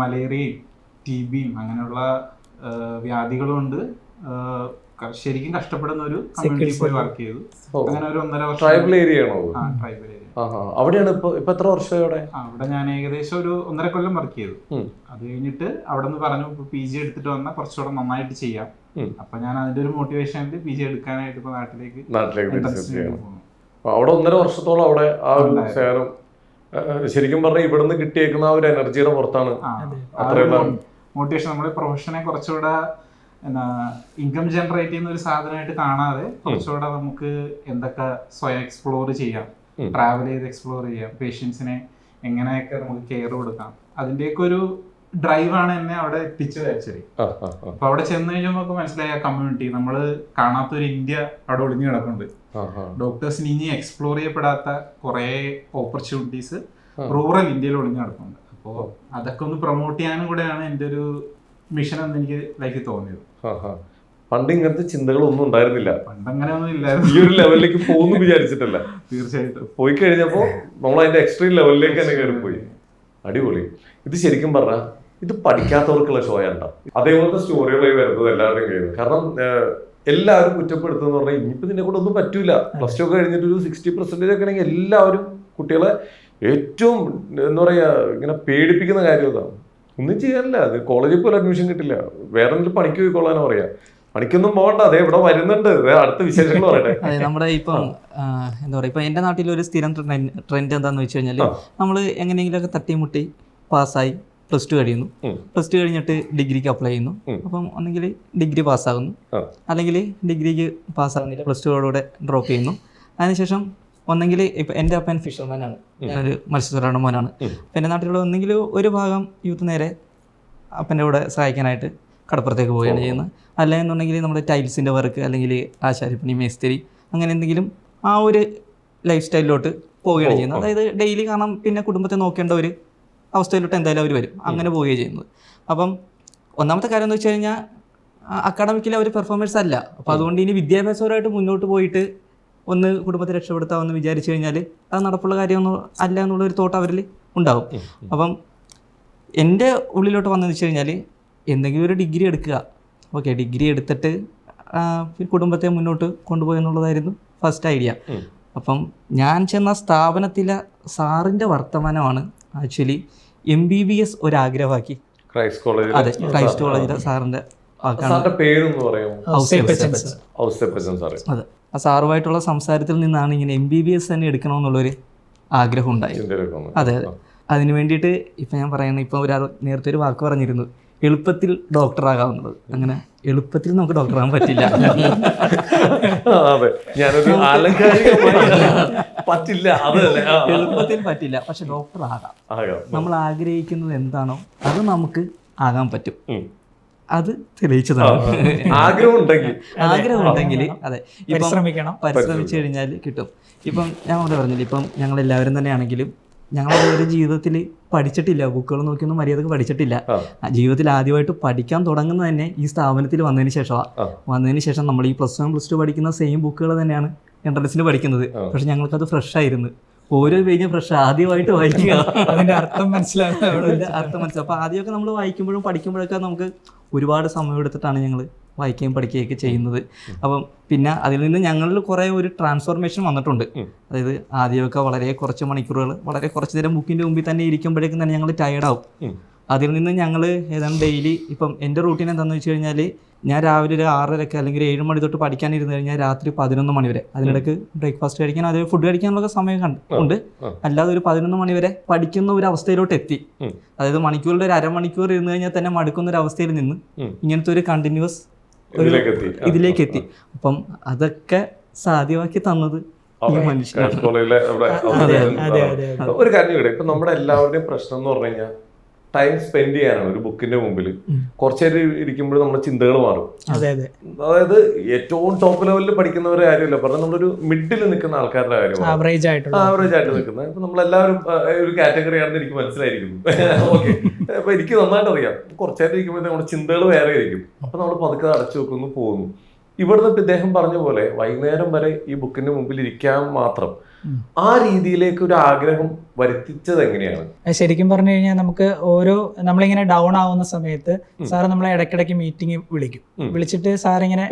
മലേറിയയും ടി ബിയും അങ്ങനെയുള്ള വ്യാധികളുണ്ട്. ശരിക്കും കഷ്ടപ്പെടുന്ന ഒരു കമ്മ്യൂണിറ്റി പോയി വർക്ക് ചെയ്തു. അങ്ങനെ ഒരു ഒന്നര വർഷം ട്രൈബൽ ഏരിയ ആണോ ആ ട്രൈബൽ ഏരിയ. അവിടെയാണ് ഇപ്പൊ ഇപ്പൊ എത്ര വർഷമായി അവിടെ? അവിടെ ഞാൻ ഏകദേശം ഒരു ഒന്നര കൊല്ലം വർക്ക് ചെയ്തു. അത് കഴിഞ്ഞിട്ട് അവിടെ നിന്ന് പറഞ്ഞു പി ജി എടുത്തിട്ട് വന്നാൽ കുറച്ചുകൂടെ നന്നായിട്ട് ചെയ്യാം. അപ്പൊ ഞാൻ അതിന്റെ ഒരു മോട്ടിവേഷനിൽ പി ജി എടുക്കാനായിട്ട് ഇപ്പൊ നാട്ടിലേക്ക് നാട്ടിലേക്ക് അവിടെ ഒന്നര വർഷത്തോളം അവിടെ ആ ഒരു. ശരിക്കും പറഞ്ഞാൽ ഇവിടുന്ന് കിട്ടിയേക്കുന്ന ആ ഒരു എനർജിയുടെ പുറത്താണ് അത്രയുള്ള മോട്ടിവേഷൻ നമ്മുടെ പ്രൊഫഷനെ കുറച്ചുകൂടെ എന്നാ ഇൻകം ജനറേറ്റ് ചെയ്യുന്ന ഒരു സാധനമായിട്ട് കാണാതെ കുറച്ചുകൂടെ നമുക്ക് എന്തൊക്കെ സ്വയം എക്സ്പ്ലോർ ചെയ്യാം. ട്രാവൽ ചെയ്ത് എക്സ്പ്ലോർ ചെയ്യാം. പേഷ്യൻസിനെ എങ്ങനെയൊക്കെ നമുക്ക് കെയർ കൊടുക്കാം. അതിന്റെയൊക്കെ ഒരു ഡ്രൈവാണ് എന്നെ അവിടെ എത്തിച്ചത് ആക്ച്വലി അപ്പൊ അവിടെ ചെന്ന് കഴിഞ്ഞാൽ നമുക്ക് മനസ്സിലായ കമ്മ്യൂണിറ്റി നമ്മൾ കാണാത്തൊരു ഇന്ത്യ അവിടെ ഒളിഞ്ഞു കിടക്കുന്നുണ്ട്. ഡോക്ടേഴ്സിന് ഇനി എക്സ്പ്ലോർ ചെയ്യപ്പെടാത്ത കുറെ ഓപ്പർച്യൂണിറ്റീസ് റൂറൽ ഇന്ത്യയിൽ ഒളിഞ്ഞു കിടക്കുന്നുണ്ട് അപ്പോൾ അതൊക്കെ ഒന്ന് പ്രൊമോട്ട് ചെയ്യാനും കൂടെയാണ് എന്റെ ഒരു മിഷൻ എന്ന് എനിക്ക് ലൈക്ക് തോന്നിയത്. പണ്ട് ഇങ്ങനത്തെ ചിന്തകളൊന്നും ഉണ്ടായിരുന്നില്ല. ഈ ഒരു ലെവലിലേക്ക് പോകുന്നു വിചാരിച്ചിട്ടല്ല. തീർച്ചയായിട്ടും. പോയി കഴിഞ്ഞപ്പോ നമ്മൾ അതിന്റെ എക്സ്ട്രീം ലെവലിലേക്ക് തന്നെ കയറി പോയി. അടിപൊളി. ഇത് ശരിക്കും പറഞ്ഞാൽ ഇത് പഠിക്കാത്തവർക്കുള്ള ഷോ ആണ് അതേപോലത്തെ സ്റ്റോറികളായി വരുന്നത് എല്ലാവരുടെയും കയ്യിൽ കാരണം എല്ലാവരും കുറ്റപ്പെടുത്തുന്ന പറഞ്ഞാൽ ഇനിയിപ്പോ ഇതിനെ കൂടെ ഒന്നും പറ്റൂല. പ്ലസ് ടു ഒക്കെ കഴിഞ്ഞിട്ട് ഒരു സിക്സ്റ്റി പെർസെന്റേജ് ഒക്കെ ആണെങ്കിൽ എല്ലാവരും കുട്ടികളെ ഏറ്റവും എന്താ പറയാ ഇങ്ങനെ പേടിപ്പിക്കുന്ന കാര്യം ഇതാണ് ഒന്നും ചെയ്യാനില്ല. അത് കോളേജിൽ പോലും അഡ്മിഷൻ കിട്ടില്ല. വേറെ എന്തെങ്കിലും പണിക്ക് പോയിക്കൊള്ളാനോ പറയാ. പണിക്കൊന്നും പോകണ്ട. അതെ ഇവിടെ വരുന്നുണ്ട്. അടുത്ത വിശേഷങ്ങൾ പറയട്ടെ. അതെ നമ്മുടെ ഇപ്പം എന്താ പറയുക ഇപ്പം എന്റെ നാട്ടിൽ ഒരു സ്ഥിരം ട്രെൻഡ് എന്താണെന്ന് വെച്ച് കഴിഞ്ഞാൽ. നമ്മൾ എങ്ങനെയെങ്കിലുമൊക്കെ തട്ടിമുട്ടി പാസ്സായി പ്ലസ് ടു കഴിയുന്നു. പ്ലസ് ടു കഴിഞ്ഞിട്ട് ഡിഗ്രിക്ക് അപ്ലൈ ചെയ്യുന്നു. അപ്പം ഒന്നെങ്കിൽ ഡിഗ്രി പാസ്സാകുന്നു. അല്ലെങ്കിൽ ഡിഗ്രിക്ക് പാസ്സാകുന്നില്ല. പ്ലസ് ടുവോടുകൂടെ ഡ്രോപ്പ് ചെയ്യുന്നു. അതിനുശേഷം ഒന്നെങ്കിൽ ഇപ്പം എന്റെ അപ്പൻ ഫിഷർമാനാണ് ഞാനൊരു മത്സ്യത്തൊഴിലാളി മോനാണ്. എന്റെ എന്റെ നാട്ടിലുള്ള ഒന്നെങ്കിൽ ഒരു ഭാഗം യൂത്ത് നേരെ അപ്പന്റെ കൂടെ സഹായിക്കാനായിട്ട് കടപ്പുറത്തേക്ക് പോവുകയാണ് ചെയ്യുന്നത്. അല്ലെന്നുണ്ടെങ്കിൽ നമ്മുടെ ടൈൽസിന്റെ വർക്ക് അല്ലെങ്കിൽ ആശാരിപ്പണി മേസ്തിരി അങ്ങനെ എന്തെങ്കിലും ആ ഒരു ലൈഫ് സ്റ്റൈലിലോട്ട് പോവുകയാണ് ചെയ്യുന്നത്. അതായത് ഡെയിലി കാരണം പിന്നെ കുടുംബത്തെ നോക്കേണ്ട ഒരു അവസ്ഥയിലോട്ട് എന്തായാലും അവർ വരും. അങ്ങനെ പോവുകയാണ് ചെയ്യുന്നത്. അപ്പം ഒന്നാമത്തെ കാര്യം എന്ന് വെച്ച് കഴിഞ്ഞാൽ അക്കാഡമിക്കിൽ അവർ പെർഫോമൻസ് അല്ല. അപ്പോൾ അതുകൊണ്ട് ഇനി വിദ്യാഭ്യാസപരമായിട്ട് മുന്നോട്ട് പോയിട്ട് ഒന്ന് കുടുംബത്തെ രക്ഷപ്പെടുത്താമെന്ന് വിചാരിച്ചു കഴിഞ്ഞാൽ അത് നടപ്പുള്ള കാര്യമൊന്നും അല്ല എന്നുള്ളൊരു തോട്ട് അവരിൽ ഉണ്ടാവും. അപ്പം എന്റെ ഉള്ളിലോട്ട് വന്നതെന്ന് വെച്ച് കഴിഞ്ഞാൽ എന്തെങ്കിലും ഒരു ഡിഗ്രി എടുക്കുക. ഓക്കെ ഡിഗ്രി എടുത്തിട്ട് കുടുംബത്തെ മുന്നോട്ട് കൊണ്ടുപോയി എന്നുള്ളതായിരുന്നു ഫസ്റ്റ് ഐഡിയ അപ്പം ഞാൻ ചെന്ന സ്ഥാപനത്തിലെ സാറിന്റെ വർത്തമാനമാണ് actually M B B S ഒരാഗ്രഹമാക്കി. Christ കോളേജിൽ അതെ ക്രൈസ്റ്റ് കോളേജിലെ സാറിന്റെ വാക്കാണ് പറയുമോ. ഔസേപ്പച്ചൻ സാറേ. അതെ. ആ സാറുമായിട്ടുള്ള സംസാരത്തിൽ നിന്നാണ് ഇങ്ങനെ എം ബി ബി എസ് തന്നെ എടുക്കണമെന്നുള്ളൊരു ആഗ്രഹം ഉണ്ടായി അതെ അതെ. അതിന് വേണ്ടിയിട്ട് ഇപ്പം ഞാൻ പറയുന്നത് ഇപ്പം ഒരാൾ നേരത്തെ ഒരു വാക്ക് പറഞ്ഞിരുന്നു എളുപ്പത്തിൽ ഡോക്ടറാകാവുന്നത്. അങ്ങനെ എളുപ്പത്തിൽ നമുക്ക് ഡോക്ടറാകാൻ പറ്റില്ല. പറ്റില്ല. എളുപ്പത്തിൽ പറ്റില്ല പക്ഷെ ഡോക്ടർ ആകാം. നമ്മൾ ആഗ്രഹിക്കുന്നത് എന്താണോ അത് നമുക്ക് ആകാൻ പറ്റും. അത് തെളിയിച്ചതാണ്. ആഗ്രഹം ഉണ്ടെങ്കിൽ ആഗ്രഹം ഉണ്ടെങ്കിൽ അതെ. പരിശ്രമിക്കണം. പരിശ്രമിച്ചു കഴിഞ്ഞാൽ കിട്ടും. ഇപ്പം ഞാൻ അവിടെ പറഞ്ഞില്ല ഇപ്പം ഞങ്ങൾ എല്ലാവരും തന്നെയാണെങ്കിലും ഞങ്ങൾ ഒരു ജീവിതത്തിൽ പഠിച്ചിട്ടില്ല. ബുക്കുകൾ നോക്കിയൊന്നും മര്യാദയ്ക്ക് പഠിച്ചിട്ടില്ല. ജീവിതത്തിൽ ആദ്യമായിട്ട് പഠിക്കാൻ തുടങ്ങുന്നത് തന്നെ ഈ സ്ഥാപനത്തിൽ വന്നതിന് ശേഷമാണ്. വന്നതിന് ശേഷം നമ്മൾ ഈ പ്ലസ് വൺ പ്ലസ് ടു പഠിക്കുന്ന സെയിം ബുക്കുകൾ തന്നെയാണ് എൻട്രൻസിന് പഠിക്കുന്നത്. പക്ഷെ ഞങ്ങൾക്കത് ഫ്രഷ് ആയിരുന്നു. ഓരോ പേജും ഫ്രഷ് ആദ്യമായിട്ട് വായിക്കുക. അതിന്റെ അർത്ഥം മനസ്സിലാകുന്നത് അർത്ഥം മനസ്സിലാവും. അപ്പൊ ആദ്യമൊക്കെ നമ്മൾ വായിക്കുമ്പോഴും പഠിക്കുമ്പോഴൊക്കെ നമുക്ക് ഒരുപാട് സമയമെടുത്തിട്ടാണ് ഞങ്ങൾ വായിക്കുകയും പഠിക്കുകയൊക്കെ ചെയ്യുന്നത്. അപ്പം പിന്നെ അതിൽ നിന്ന് ഞങ്ങളിൽ കുറേ ഒരു ട്രാൻസ്ഫോർമേഷൻ വന്നിട്ടുണ്ട്. അതായത് ആദ്യമൊക്കെ വളരെ കുറച്ച് മണിക്കൂറുകൾ വളരെ കുറച്ച് നേരം ബുക്കിന്റെ മുമ്പിൽ തന്നെ ഇരിക്കുമ്പോഴേക്കും തന്നെ ഞങ്ങൾ ടയർഡാവും. അതിൽ നിന്ന് ഞങ്ങൾ ഏതാണ്ട് ഡെയിലി ഇപ്പം എന്റെ റൂട്ടീൻ എന്താണെന്ന് വെച്ച് കഴിഞ്ഞാൽ ഞാൻ രാവിലെ ഒരു ആറരക്ക് അല്ലെങ്കിൽ ഏഴ് മണി തൊട്ട് പഠിക്കാൻ പഠിക്കാനിരുന്ന് കഴിഞ്ഞാൽ രാത്രി പതിനൊന്ന് മണി വരെ. അതിനിടയ്ക്ക് ബ്രേക്ക്ഫാസ്റ്റ് കഴിക്കാൻ അതേ ഫുഡ് കഴിക്കാനുള്ള സമയം കണ്ട് ഉണ്ട്. അല്ലാതെ ഒരു പതിനൊന്ന് മണി വരെ പഠിക്കുന്ന ഒരു അവസ്ഥയിലോട്ട് എത്തി. അതായത് മണിക്കൂറിൽ ഒരു അരമണിക്കൂർ ഇരുന്ന് കഴിഞ്ഞാൽ തന്നെ മടുക്കുന്ന ഒരു അവസ്ഥയിൽ നിന്ന് ഇങ്ങനത്തെ ഒരു കണ്ടിന്യൂസ് ഇതിലേക്ക് എത്തി. അപ്പം അതൊക്കെ സാധ്യമാക്കി തന്നത് ഒരു കാര്യം ഇവിടെ ഇപ്പൊ നമ്മുടെ എല്ലാവരുടെയും പ്രശ്നം എന്ന് പറഞ്ഞു കഴിഞ്ഞാൽ ടൈം സ്പെൻഡ് ചെയ്യാനാണ് ഒരു ബുക്കിന്റെ മുമ്പിൽ. കുറച്ചേരം ഇരിക്കുമ്പോൾ നമ്മുടെ ചിന്തകൾ മാറും. അതെ അതെ. അതായത് ഏറ്റവും ടോപ്പ് ലെവലിൽ പഠിക്കുന്നവരുടെ കാര്യമില്ല. പറഞ്ഞാൽ നമ്മളൊരു മിഡിൽ നിൽക്കുന്ന ആൾക്കാരുടെ കാര്യമാണ് ആവറേജ് ആയിട്ട് ആവറേജ് ആയിട്ട് നിൽക്കുന്നത്. ഇപ്പൊ നമ്മളെല്ലാവരും ഒരു കാറ്റഗറി ആണെന്ന് എനിക്ക് മനസ്സിലായിരിക്കുന്നു. ഓക്കെ അപ്പൊ എനിക്ക് നന്നായിട്ട് അറിയാം. കുറച്ചേരം ഇരിക്കുമ്പോൾ നമ്മുടെ ചിന്തകൾ വേറെ ആയിരിക്കും. അപ്പൊ നമ്മൾ പതുക്കെ അടച്ചു വെക്കുന്നു പോകുന്നു. ഇവിടുന്ന് നിന്നിട്ട് ഇദ്ദേഹം പറഞ്ഞ പോലെ വൈകുന്നേരം വരെ ഈ ബുക്കിന്റെ മുമ്പിൽ ഇരിക്കാൻ മാത്രം ആ രീതിയിലേക്ക് ഒരു ആഗ്രഹം വരുത്തിച്ചത് എങ്ങനെയാണ്? ശരിക്കും പറഞ്ഞു കഴിഞ്ഞാൽ നമുക്ക് ഓരോ നമ്മളിങ്ങനെ ഡൗൺ ആവുന്ന സമയത്ത് സാർ നമ്മളെ ഇടയ്ക്കിടയ്ക്ക് മീറ്റിംഗ് വിളിക്കും. വിളിച്ചിട്ട് സാർ ഇങ്ങനെ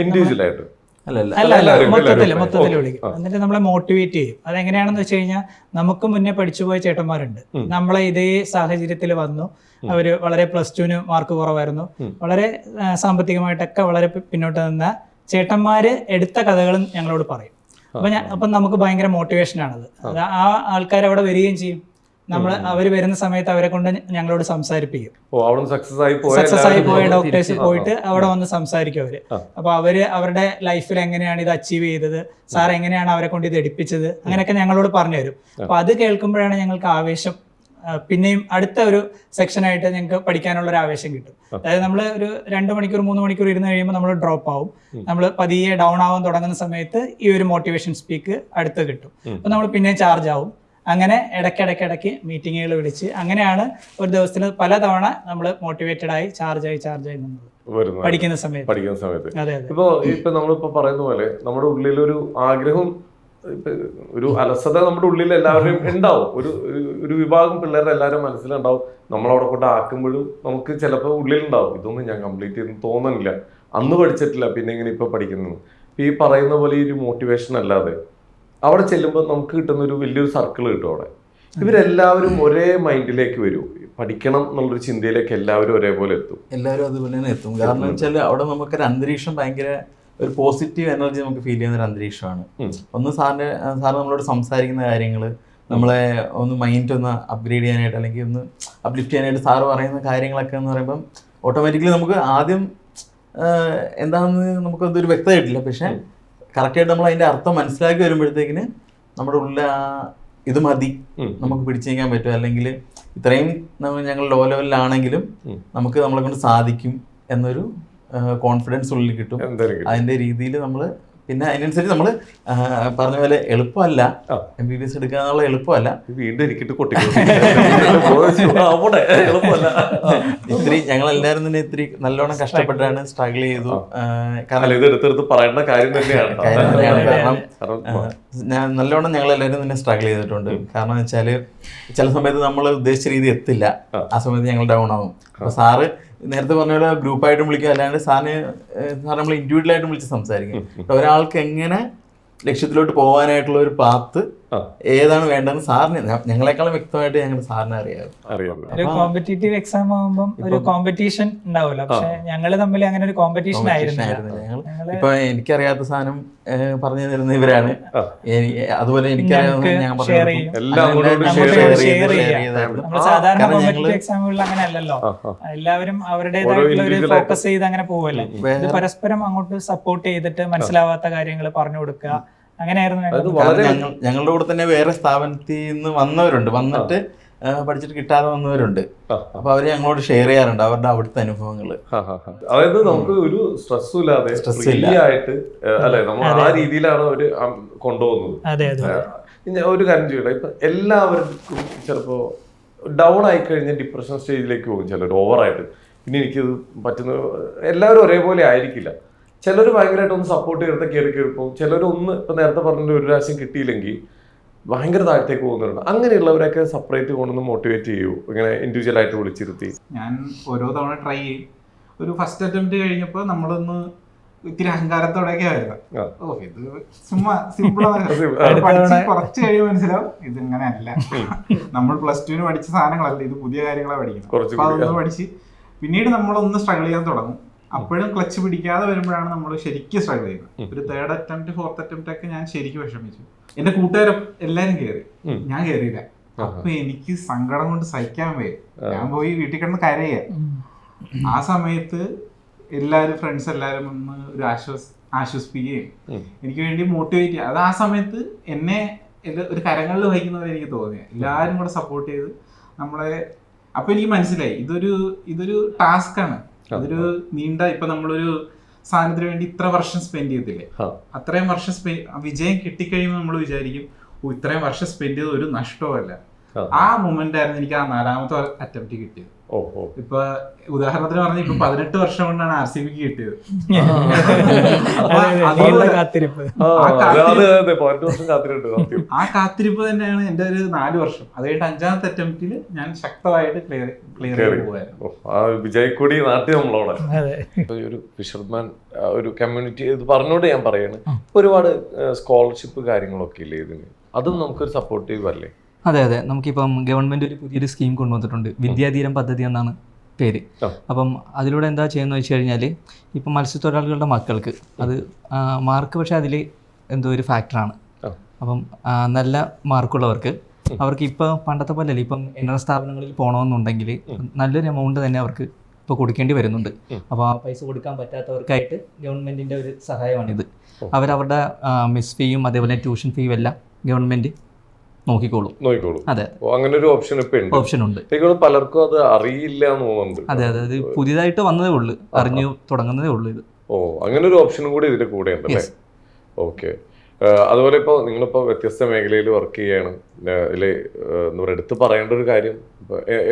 അല്ല അല്ല. മൊത്തത്തിൽ മൊത്തത്തിൽ മൊത്തത്തിൽ മൊത്തത്തിൽ വിളിക്കും. എന്നിട്ട് നമ്മളെ മോട്ടിവേറ്റ് ചെയ്യും. അതെങ്ങനെയാണെന്ന് വെച്ച് കഴിഞ്ഞാൽ നമുക്ക് മുന്നേ പഠിച്ചുപോയ ചേട്ടന്മാരുണ്ട്. നമ്മളെ ഇതേ സാഹചര്യത്തിൽ വന്നു. അവർ വളരെ പ്ലസ് ടുവിന് മാർക്ക് കുറവായിരുന്നു. വളരെ സാമ്പത്തികമായിട്ടൊക്കെ വളരെ പിന്നോട്ട് നിന്ന ചേട്ടന്മാര് എടുത്ത കഥകളും ഞങ്ങളോട് പറയും. അപ്പൊ ഞാൻ അപ്പം നമുക്ക് ഭയങ്കര മോട്ടിവേഷൻ ആണത്. അത് ആ ആൾക്കാർ അവിടെ വരികയും ചെയ്യും. നമ്മൾ അവർ വരുന്ന സമയത്ത് അവരെ കൊണ്ട് ഞങ്ങളോട് സംസാരിപ്പിക്കും. സക്സസ് ആയി പോയ സക്സസ് ആയി പോയ പോകും. ഡോക്ടേഴ്സ്. പോയിട്ട് അവിടെ വന്ന് സംസാരിക്കും അവർ. അപ്പൊ അവർ അവരുടെ ലൈഫിൽ എങ്ങനെയാണ് ഇത് അച്ചീവ് ചെയ്തത്? സാർ എങ്ങനെയാണ് അവരെ കൊണ്ട് ഇത് എടുപ്പിച്ചത്? അങ്ങനെയൊക്കെ ഞങ്ങളോട് പറഞ്ഞു തരും അപ്പൊ അത് കേൾക്കുമ്പോഴാണ് ഞങ്ങൾക്ക് ആവേശം പിന്നെയും അടുത്ത ഒരു സെക്ഷനായിട്ട് ഞങ്ങൾക്ക് പഠിക്കാനുള്ള ഒരു ആവേശം കിട്ടും അതായത് നമ്മൾ ഒരു രണ്ട് മണിക്കൂർ മൂന്ന് മണിക്കൂർ ഇരുന്ന് കഴിയുമ്പോൾ നമ്മൾ ഡ്രോപ്പ് ആവും. നമ്മൾ പതിയെ ഡൗൺ ആവാൻ തുടങ്ങുന്ന സമയത്ത് ഈ ഒരു മോട്ടിവേഷൻ സ്പീക്ക് അടുത്ത് കിട്ടും. അപ്പൊ നമ്മൾ പിന്നെ ചാർജ് ആവും. അങ്ങനെ ഇടയ്ക്കിടയ്ക്കിടയ്ക്ക് മീറ്റിങ്ങുകൾ വിളിച്ച് അങ്ങനെയാണ് ഒരു ദിവസത്തിൽ പലതവണ നമ്മൾ മോട്ടിവേറ്റഡ് ആയി ചാർജ് ആയി ചാർജ് ആയി നിന്നത്. പഠിക്കുന്ന സമയത്ത്. പഠിക്കുന്ന സമയത്ത്. ഇപ്പോ ഇപ്പൊ നമ്മളിപ്പോ പറയുന്ന പോലെ നമ്മുടെ ഉള്ളിൽ ഒരു ആഗ്രഹം ഒരു അലസത നമ്മുടെ ഉള്ളിൽ എല്ലാവരുടെയും ഉണ്ടാവും. ഒരു ഒരു- വിഭാഗം പിള്ളേരുടെ എല്ലാവരും മനസ്സിലുണ്ടാവും. നമ്മളവിടെ കൊണ്ട് ആക്കുമ്പോഴും നമുക്ക് ചിലപ്പോൾ ഉള്ളിലുണ്ടാവും. ഇതൊന്നും ഞാൻ കംപ്ലീറ്റ് ചെയ്തെന്ന് തോന്നുന്നില്ല അന്ന് പഠിച്ചിട്ടില്ല പിന്നെ ഇങ്ങനെ ഇപ്പൊ പഠിക്കുന്നത്. ഈ പറയുന്ന പോലെ ഒരു മോട്ടിവേഷൻ അല്ലാതെ അവിടെ ചെല്ലുമ്പോൾ നമുക്ക് കിട്ടുന്ന ഒരു വലിയൊരു സർക്കിൾ കിട്ടും അവിടെ. ഇവരെല്ലാവരും ഒരേ മൈൻഡിലേക്ക് വരും. പഠിക്കണം എന്നുള്ളൊരു ചിന്തയിലേക്ക് എല്ലാവരും ഒരേപോലെ എത്തും. എല്ലാവരും അതുപോലെ തന്നെ എത്തും. കാരണം വെച്ചാൽ അവിടെ നമുക്കൊരു അന്തരീക്ഷം ഭയങ്കര ഒരു പോസിറ്റീവ് എനർജി നമുക്ക് ഫീൽ ചെയ്യുന്ന ഒരു അന്തരീക്ഷമാണ്. ഒന്ന് സാറിന്റെ സാർ നമ്മളോട് സംസാരിക്കുന്ന കാര്യങ്ങൾ നമ്മളെ ഒന്ന് മൈൻഡ് ഒന്ന് അപ്ഗ്രേഡ് ചെയ്യാനായിട്ട് അല്ലെങ്കിൽ ഒന്ന് അപ്ലിഫ്റ്റ് ചെയ്യാനായിട്ട് സാറ് പറയുന്ന കാര്യങ്ങളൊക്കെ എന്ന് പറയുമ്പം ഓട്ടോമാറ്റിക്കലി നമുക്ക് ആദ്യം എന്താണെന്ന് നമുക്കതൊരു വ്യക്തമായിട്ടില്ല. പക്ഷെ കറക്റ്റായിട്ട് നമ്മൾ അതിന്റെ അർത്ഥം മനസ്സിലാക്കി വരുമ്പോഴത്തേക്കിന് നമ്മുടെ ഉള്ള ആ ഇത് മതി. നമുക്ക് പിടിച്ചു നീക്കാൻ പറ്റും. അല്ലെങ്കിൽ ഇത്രയും ഞങ്ങൾ ലോ ലെവലിലാണെങ്കിലും. നമുക്ക് നമ്മളെ കൊണ്ട് സാധിക്കും എന്നൊരു കോൺഫിഡൻസ് ഉള്ളിൽ കിട്ടും. അതിന്റെ രീതിയിൽ നമ്മൾ പിന്നെ അതിനനുസരിച്ച് നമ്മൾ പറഞ്ഞ പോലെ എളുപ്പമല്ല. എം ബി ബി എസ് എടുക്കാന്നുള്ള എളുപ്പമല്ല. വീണ്ടും എനിക്കിട്ട് കൊട്ടിക്കോട്ടെ എളുപ്പമല്ല. ഇത്തിരി ഞങ്ങൾ എല്ലാവരും തന്നെ ഇത്തിരി നല്ലോണം കഷ്ടപ്പെട്ടാണ് സ്ട്രഗിൾ ചെയ്തു. കാരണം പറയേണ്ട കാര്യം തന്നെയാണ്. കാരണം നല്ലോണം ഞങ്ങൾ എല്ലാവരും തന്നെ സ്ട്രഗിൾ ചെയ്തിട്ടുണ്ട്. കാരണം വെച്ചാൽ ചില സമയത്ത് നമ്മൾ ഉദ്ദേശിച്ച രീതി എത്തില്ല. ആ. ആ സമയത്ത് ഞങ്ങൾ ഡൗൺ ആവും. അപ്പൊ സാറ് നേരത്തെ പറഞ്ഞ പോലെ ഗ്രൂപ്പായിട്ടും വിളിക്കുക അല്ലാണ്ട് സാറിന് സാർ നമ്മൾ ഇൻഡിവിജ്വൽ ആയിട്ടും വിളിച്ച് സംസാരിക്കും ഒരാൾക്ക് എങ്ങനെ ലക്ഷ്യത്തിലോട്ട് പോകാനായിട്ടുള്ള ഒരു പാത്ത്. ഏതാണ് വേണ്ടതെന്ന് സാറിന് ഞങ്ങളെക്കാളും വ്യക്തമായിട്ട് ഞങ്ങൾ സാറിനെ അറിയാം. കോമ്പറ്റേറ്റീവ് എക്സാം ആകുമ്പോൾ ഒരു കോമ്പറ്റീഷൻ ഉണ്ടാവില്ല പക്ഷെ ഞങ്ങൾ തമ്മിൽ അങ്ങനെ ഒരു കോമ്പറ്റീഷൻ ആയിരുന്നു ഇപ്പൊ എനിക്കറിയാത്ത സാധനം പറഞ്ഞു തരുന്ന ഇവരാണ്. അതുപോലെ എനിക്കറിയാവുന്ന എക്സാമുകളിൽ അങ്ങനെ അല്ലല്ലോ. എല്ലാവരും അവരുടേതായിട്ടുള്ള ഒരു ഫോക്കസ് ചെയ്ത് അങ്ങനെ പോവല്ലേ. ഇത് പരസ്പരം അങ്ങോട്ട് സപ്പോർട്ട് ചെയ്തിട്ട് മനസ്സിലാവാത്ത കാര്യങ്ങൾ പറഞ്ഞു കൊടുക്കുക. അങ്ങനെയായിരുന്നു ഞങ്ങളുടെ കൂടെ തന്നെ വേറെ സ്ഥാപനത്തിൽ നിന്ന് വന്നവരുണ്ട്. വന്നിട്ട് പഠിച്ചിട്ട് കിട്ടാതെ വന്നവരുണ്ട്. അപ്പൊ അവർ ഞങ്ങളോട് ഷെയർ ചെയ്യാറുണ്ട് അവരുടെ അവിടുത്തെ അനുഭവങ്ങൾ. അതായത് നമുക്ക് ഒരു സ്ട്രെസ്സും ഇല്ലാതെ സ്ട്രെസ് ഫ്രീ ആയിട്ട് അല്ലെ? നമ്മൾ ആ രീതിയിലാണ് അവർ കൊണ്ടുപോകുന്നത്. അതെ അതെ. ഏഹ്, ഒരു കാര്യം ചെയ്യട്ടെ. ഇപ്പൊ എല്ലാവർക്കും ചിലപ്പോ ഡൗൺ ആയി കഴിഞ്ഞ ഡിപ്രഷൻ സ്റ്റേജിലേക്ക് പോകും ചിലർ ഓവറായിട്ട് പിന്നെ എനിക്കത് പറ്റുന്ന എല്ലാവരും ഒരേപോലെ ആയിരിക്കില്ല. ചിലർ ഭയങ്കരമായിട്ട് ഒന്ന് സപ്പോർട്ട് ചെയ്തിട്ട് കയറി കയറി പോകും ചിലർ ഒന്ന് ഇപ്പം നേരത്തെ പറഞ്ഞ ഒരു പ്രാവശ്യം കിട്ടിയില്ലെങ്കിൽ ഭയങ്കര താഴത്തേക്ക് പോകുന്നുണ്ട് അങ്ങനെയുള്ളവരൊക്കെ സെപ്പറേറ്റ് കൊണ്ടൊന്ന് മോട്ടിവേറ്റ് ചെയ്യൂ. ഇങ്ങനെ ഇൻഡിവിജ്വൽ ആയിട്ട് വിളിച്ചിരുത്തി. ഞാൻ ഓരോ തവണ ട്രൈ ചെയ്യും. ഒരു ഫസ്റ്റ് അറ്റംപ്റ്റ് കഴിഞ്ഞപ്പോൾ നമ്മളൊന്ന് ഇത്തിരി അഹങ്കാരത്തോടെയൊക്കെ വരുന്നത് ആ. ഓ ഇത് ചുമ്മാ സിമ്പിൾ ആണ്. പഠിച്ച് കുറച്ച് കഴിയുമ്പോൾ മനസ്സിലാവും ഇത് ഇങ്ങനെയല്ല നമ്മൾ പ്ലസ് ടുവിന് പഠിച്ച സാധനങ്ങളല്ല ഇത് പുതിയ കാര്യങ്ങളാണ് പഠിക്കുന്നത്. കുറച്ച് അപ്പൊ അതൊന്ന് പഠിച്ച് പിന്നീട് നമ്മളൊന്ന് സ്ട്രഗിൾ ചെയ്യാൻ തുടങ്ങും. അപ്പോഴും ക്ലച്ച് പിടിക്കാതെ വരുമ്പോഴാണ് നമ്മൾ ശരിക്കും സ്ട്രഗിൾ ചെയ്യുന്നത്. ഒരു തേർഡ് അറ്റംപ്റ്റ് ഫോർത്ത് അറ്റംപ്റ്റ് ഒക്കെ ഞാൻ ശരിക്കും വിഷമിച്ചു. എന്റെ കൂട്ടുകാരും എല്ലാരും കയറി ഞാൻ കയറിയില്ല അപ്പൊ എനിക്ക് സങ്കടം കൊണ്ട് സഹിക്കാൻ വയ്യ. ഞാൻ പോയി വീട്ടിൽ കിടന്ന് കരയ. ആ സമയത്ത് എല്ലാരും ഫ്രണ്ട്സ് എല്ലാരും ഒന്ന് ഒരു ആശ്വസ് ആശ്വസിപ്പിക്കുകയും എനിക്ക് വേണ്ടി മോട്ടിവേറ്റ് ചെയ്യുക. അത് ആ സമയത്ത് എന്നെ ഒരു കരങ്ങളിൽ വഹിക്കുന്നവരെ എനിക്ക് തോന്നിയ. എല്ലാവരും കൂടെ സപ്പോർട്ട് ചെയ്ത് നമ്മളെ അപ്പൊ എനിക്ക് മനസ്സിലായി. ഇതൊരു ഇതൊരു ടാസ്ക് ആണ്. അതൊരു നീണ്ട ഇപ്പൊ നമ്മളൊരു സാധനത്തിന് വേണ്ടി ഇത്ര വർഷം സ്പെൻഡ് ചെയ്തില്ലേ. അത്രയും വർഷം സ്പെൻഡ് വിജയം കിട്ടിക്കഴിയുമ്പോൾ നമ്മൾ വിചാരിക്കും ഇത്രയും വർഷം സ്പെൻഡ് ചെയ്ത് ഒരു നഷ്ടവുമല്ല. ആ. മൂമെന്റ് ആയിരുന്നു എനിക്ക് ആ നാലാമത്തെ അറ്റംപ്റ്റ് കിട്ടിയത്. ഇപ്പൊ ഉദാഹരണത്തിന് പറഞ്ഞ ഇപ്പൊ പതിനെട്ട് വർഷം കൊണ്ടാണ് ആർ സി ബിക്ക് കിട്ടിയത്. ആ, കാത്തിരിപ്പ്. തന്നെയാണ് എന്റെ ഒരു നാല് വർഷം. അത് കഴിഞ്ഞിട്ട് അഞ്ചാമത്തെ അറ്റംപ്റ്റിൽ ഞാൻ ശക്തമായിട്ട് ക്ലിയർ ക്ലിയർ വിജയക്കൊടി നാട്ടി നമ്മളോടെ അതെ. ഒരു ഫിഷർമാൻ ഒരു കമ്മ്യൂണിറ്റി ഇത് പറഞ്ഞോണ്ട് ഞാൻ പറയാണ് ഒരുപാട് സ്കോളർഷിപ്പ് കാര്യങ്ങളൊക്കെ ഇല്ലേ ഇതിന്? അതും നമുക്കൊരു സപ്പോർട്ടീവ് അല്ലേ? അതെ അതെ. നമുക്കിപ്പം ഗവൺമെന്റ് ഒരു പുതിയൊരു സ്കീം കൊണ്ടുവന്നിട്ടുണ്ട്. വിദ്യാധീരം പദ്ധതി എന്നാണ് പേര്. അപ്പം അതിലൂടെ എന്താ ചെയ്യുന്നത് വെച്ച് കഴിഞ്ഞാൽ ഇപ്പം മത്സ്യത്തൊഴിലാളികളുടെ മക്കൾക്ക് അത് മാർക്ക് പക്ഷേ അതിൽ എന്തോ ഒരു ഫാക്ടറാണ് അപ്പം നല്ല മാർക്കുള്ളവർക്ക് അവർക്ക് ഇപ്പോൾ പണ്ടത്തെ പോലെ അല്ല ഇപ്പം എണ്ണ സ്ഥാപനങ്ങളിൽ പോകണമെന്നുണ്ടെങ്കിൽ നല്ലൊരു എമൗണ്ട് തന്നെ അവർക്ക് ഇപ്പോൾ കൊടുക്കേണ്ടി വരുന്നുണ്ട്. അപ്പോൾ ആ പൈസ കൊടുക്കാൻ പറ്റാത്തവർക്കായിട്ട് ഗവൺമെന്റിന്റെ ഒരു സഹായമാണിത്. അവരവരുടെ മിസ് ഫീയും അതേപോലെ ട്യൂഷൻ ഫീയും എല്ലാം ഗവൺമെന്റ് നോക്കിക്കോളും. നോക്കിക്കോളൂ. അതെ. ഓ, അങ്ങനെ ഒരു ഓപ്ഷൻ ഇപ്പൊ ഉണ്ട്. ഓപ്ഷൻ ഉണ്ട്. പലർക്കും അത് അറിയില്ല എന്ന് തോന്നുന്നുണ്ട് അതെ അതെ അത് പുതിയതായിട്ട് വന്നതേ ഉള്ളൂ. അറിഞ്ഞു തുടങ്ങുന്നതേ ഉള്ളൂ ഇത്. ഓ അങ്ങനെ ഒരു ഓപ്ഷനും കൂടി ഇതിന്റെ കൂടെ ഉണ്ട് അല്ലേ? Yes. ഓക്കെ അതുപോലെ ഇപ്പോൾ നിങ്ങളിപ്പോൾ വ്യത്യസ്ത മേഖലയിൽ വർക്ക് ചെയ്യാണ്. ഇതിൽ എന്താ പറയുക എടുത്ത് പറയേണ്ട ഒരു കാര്യം.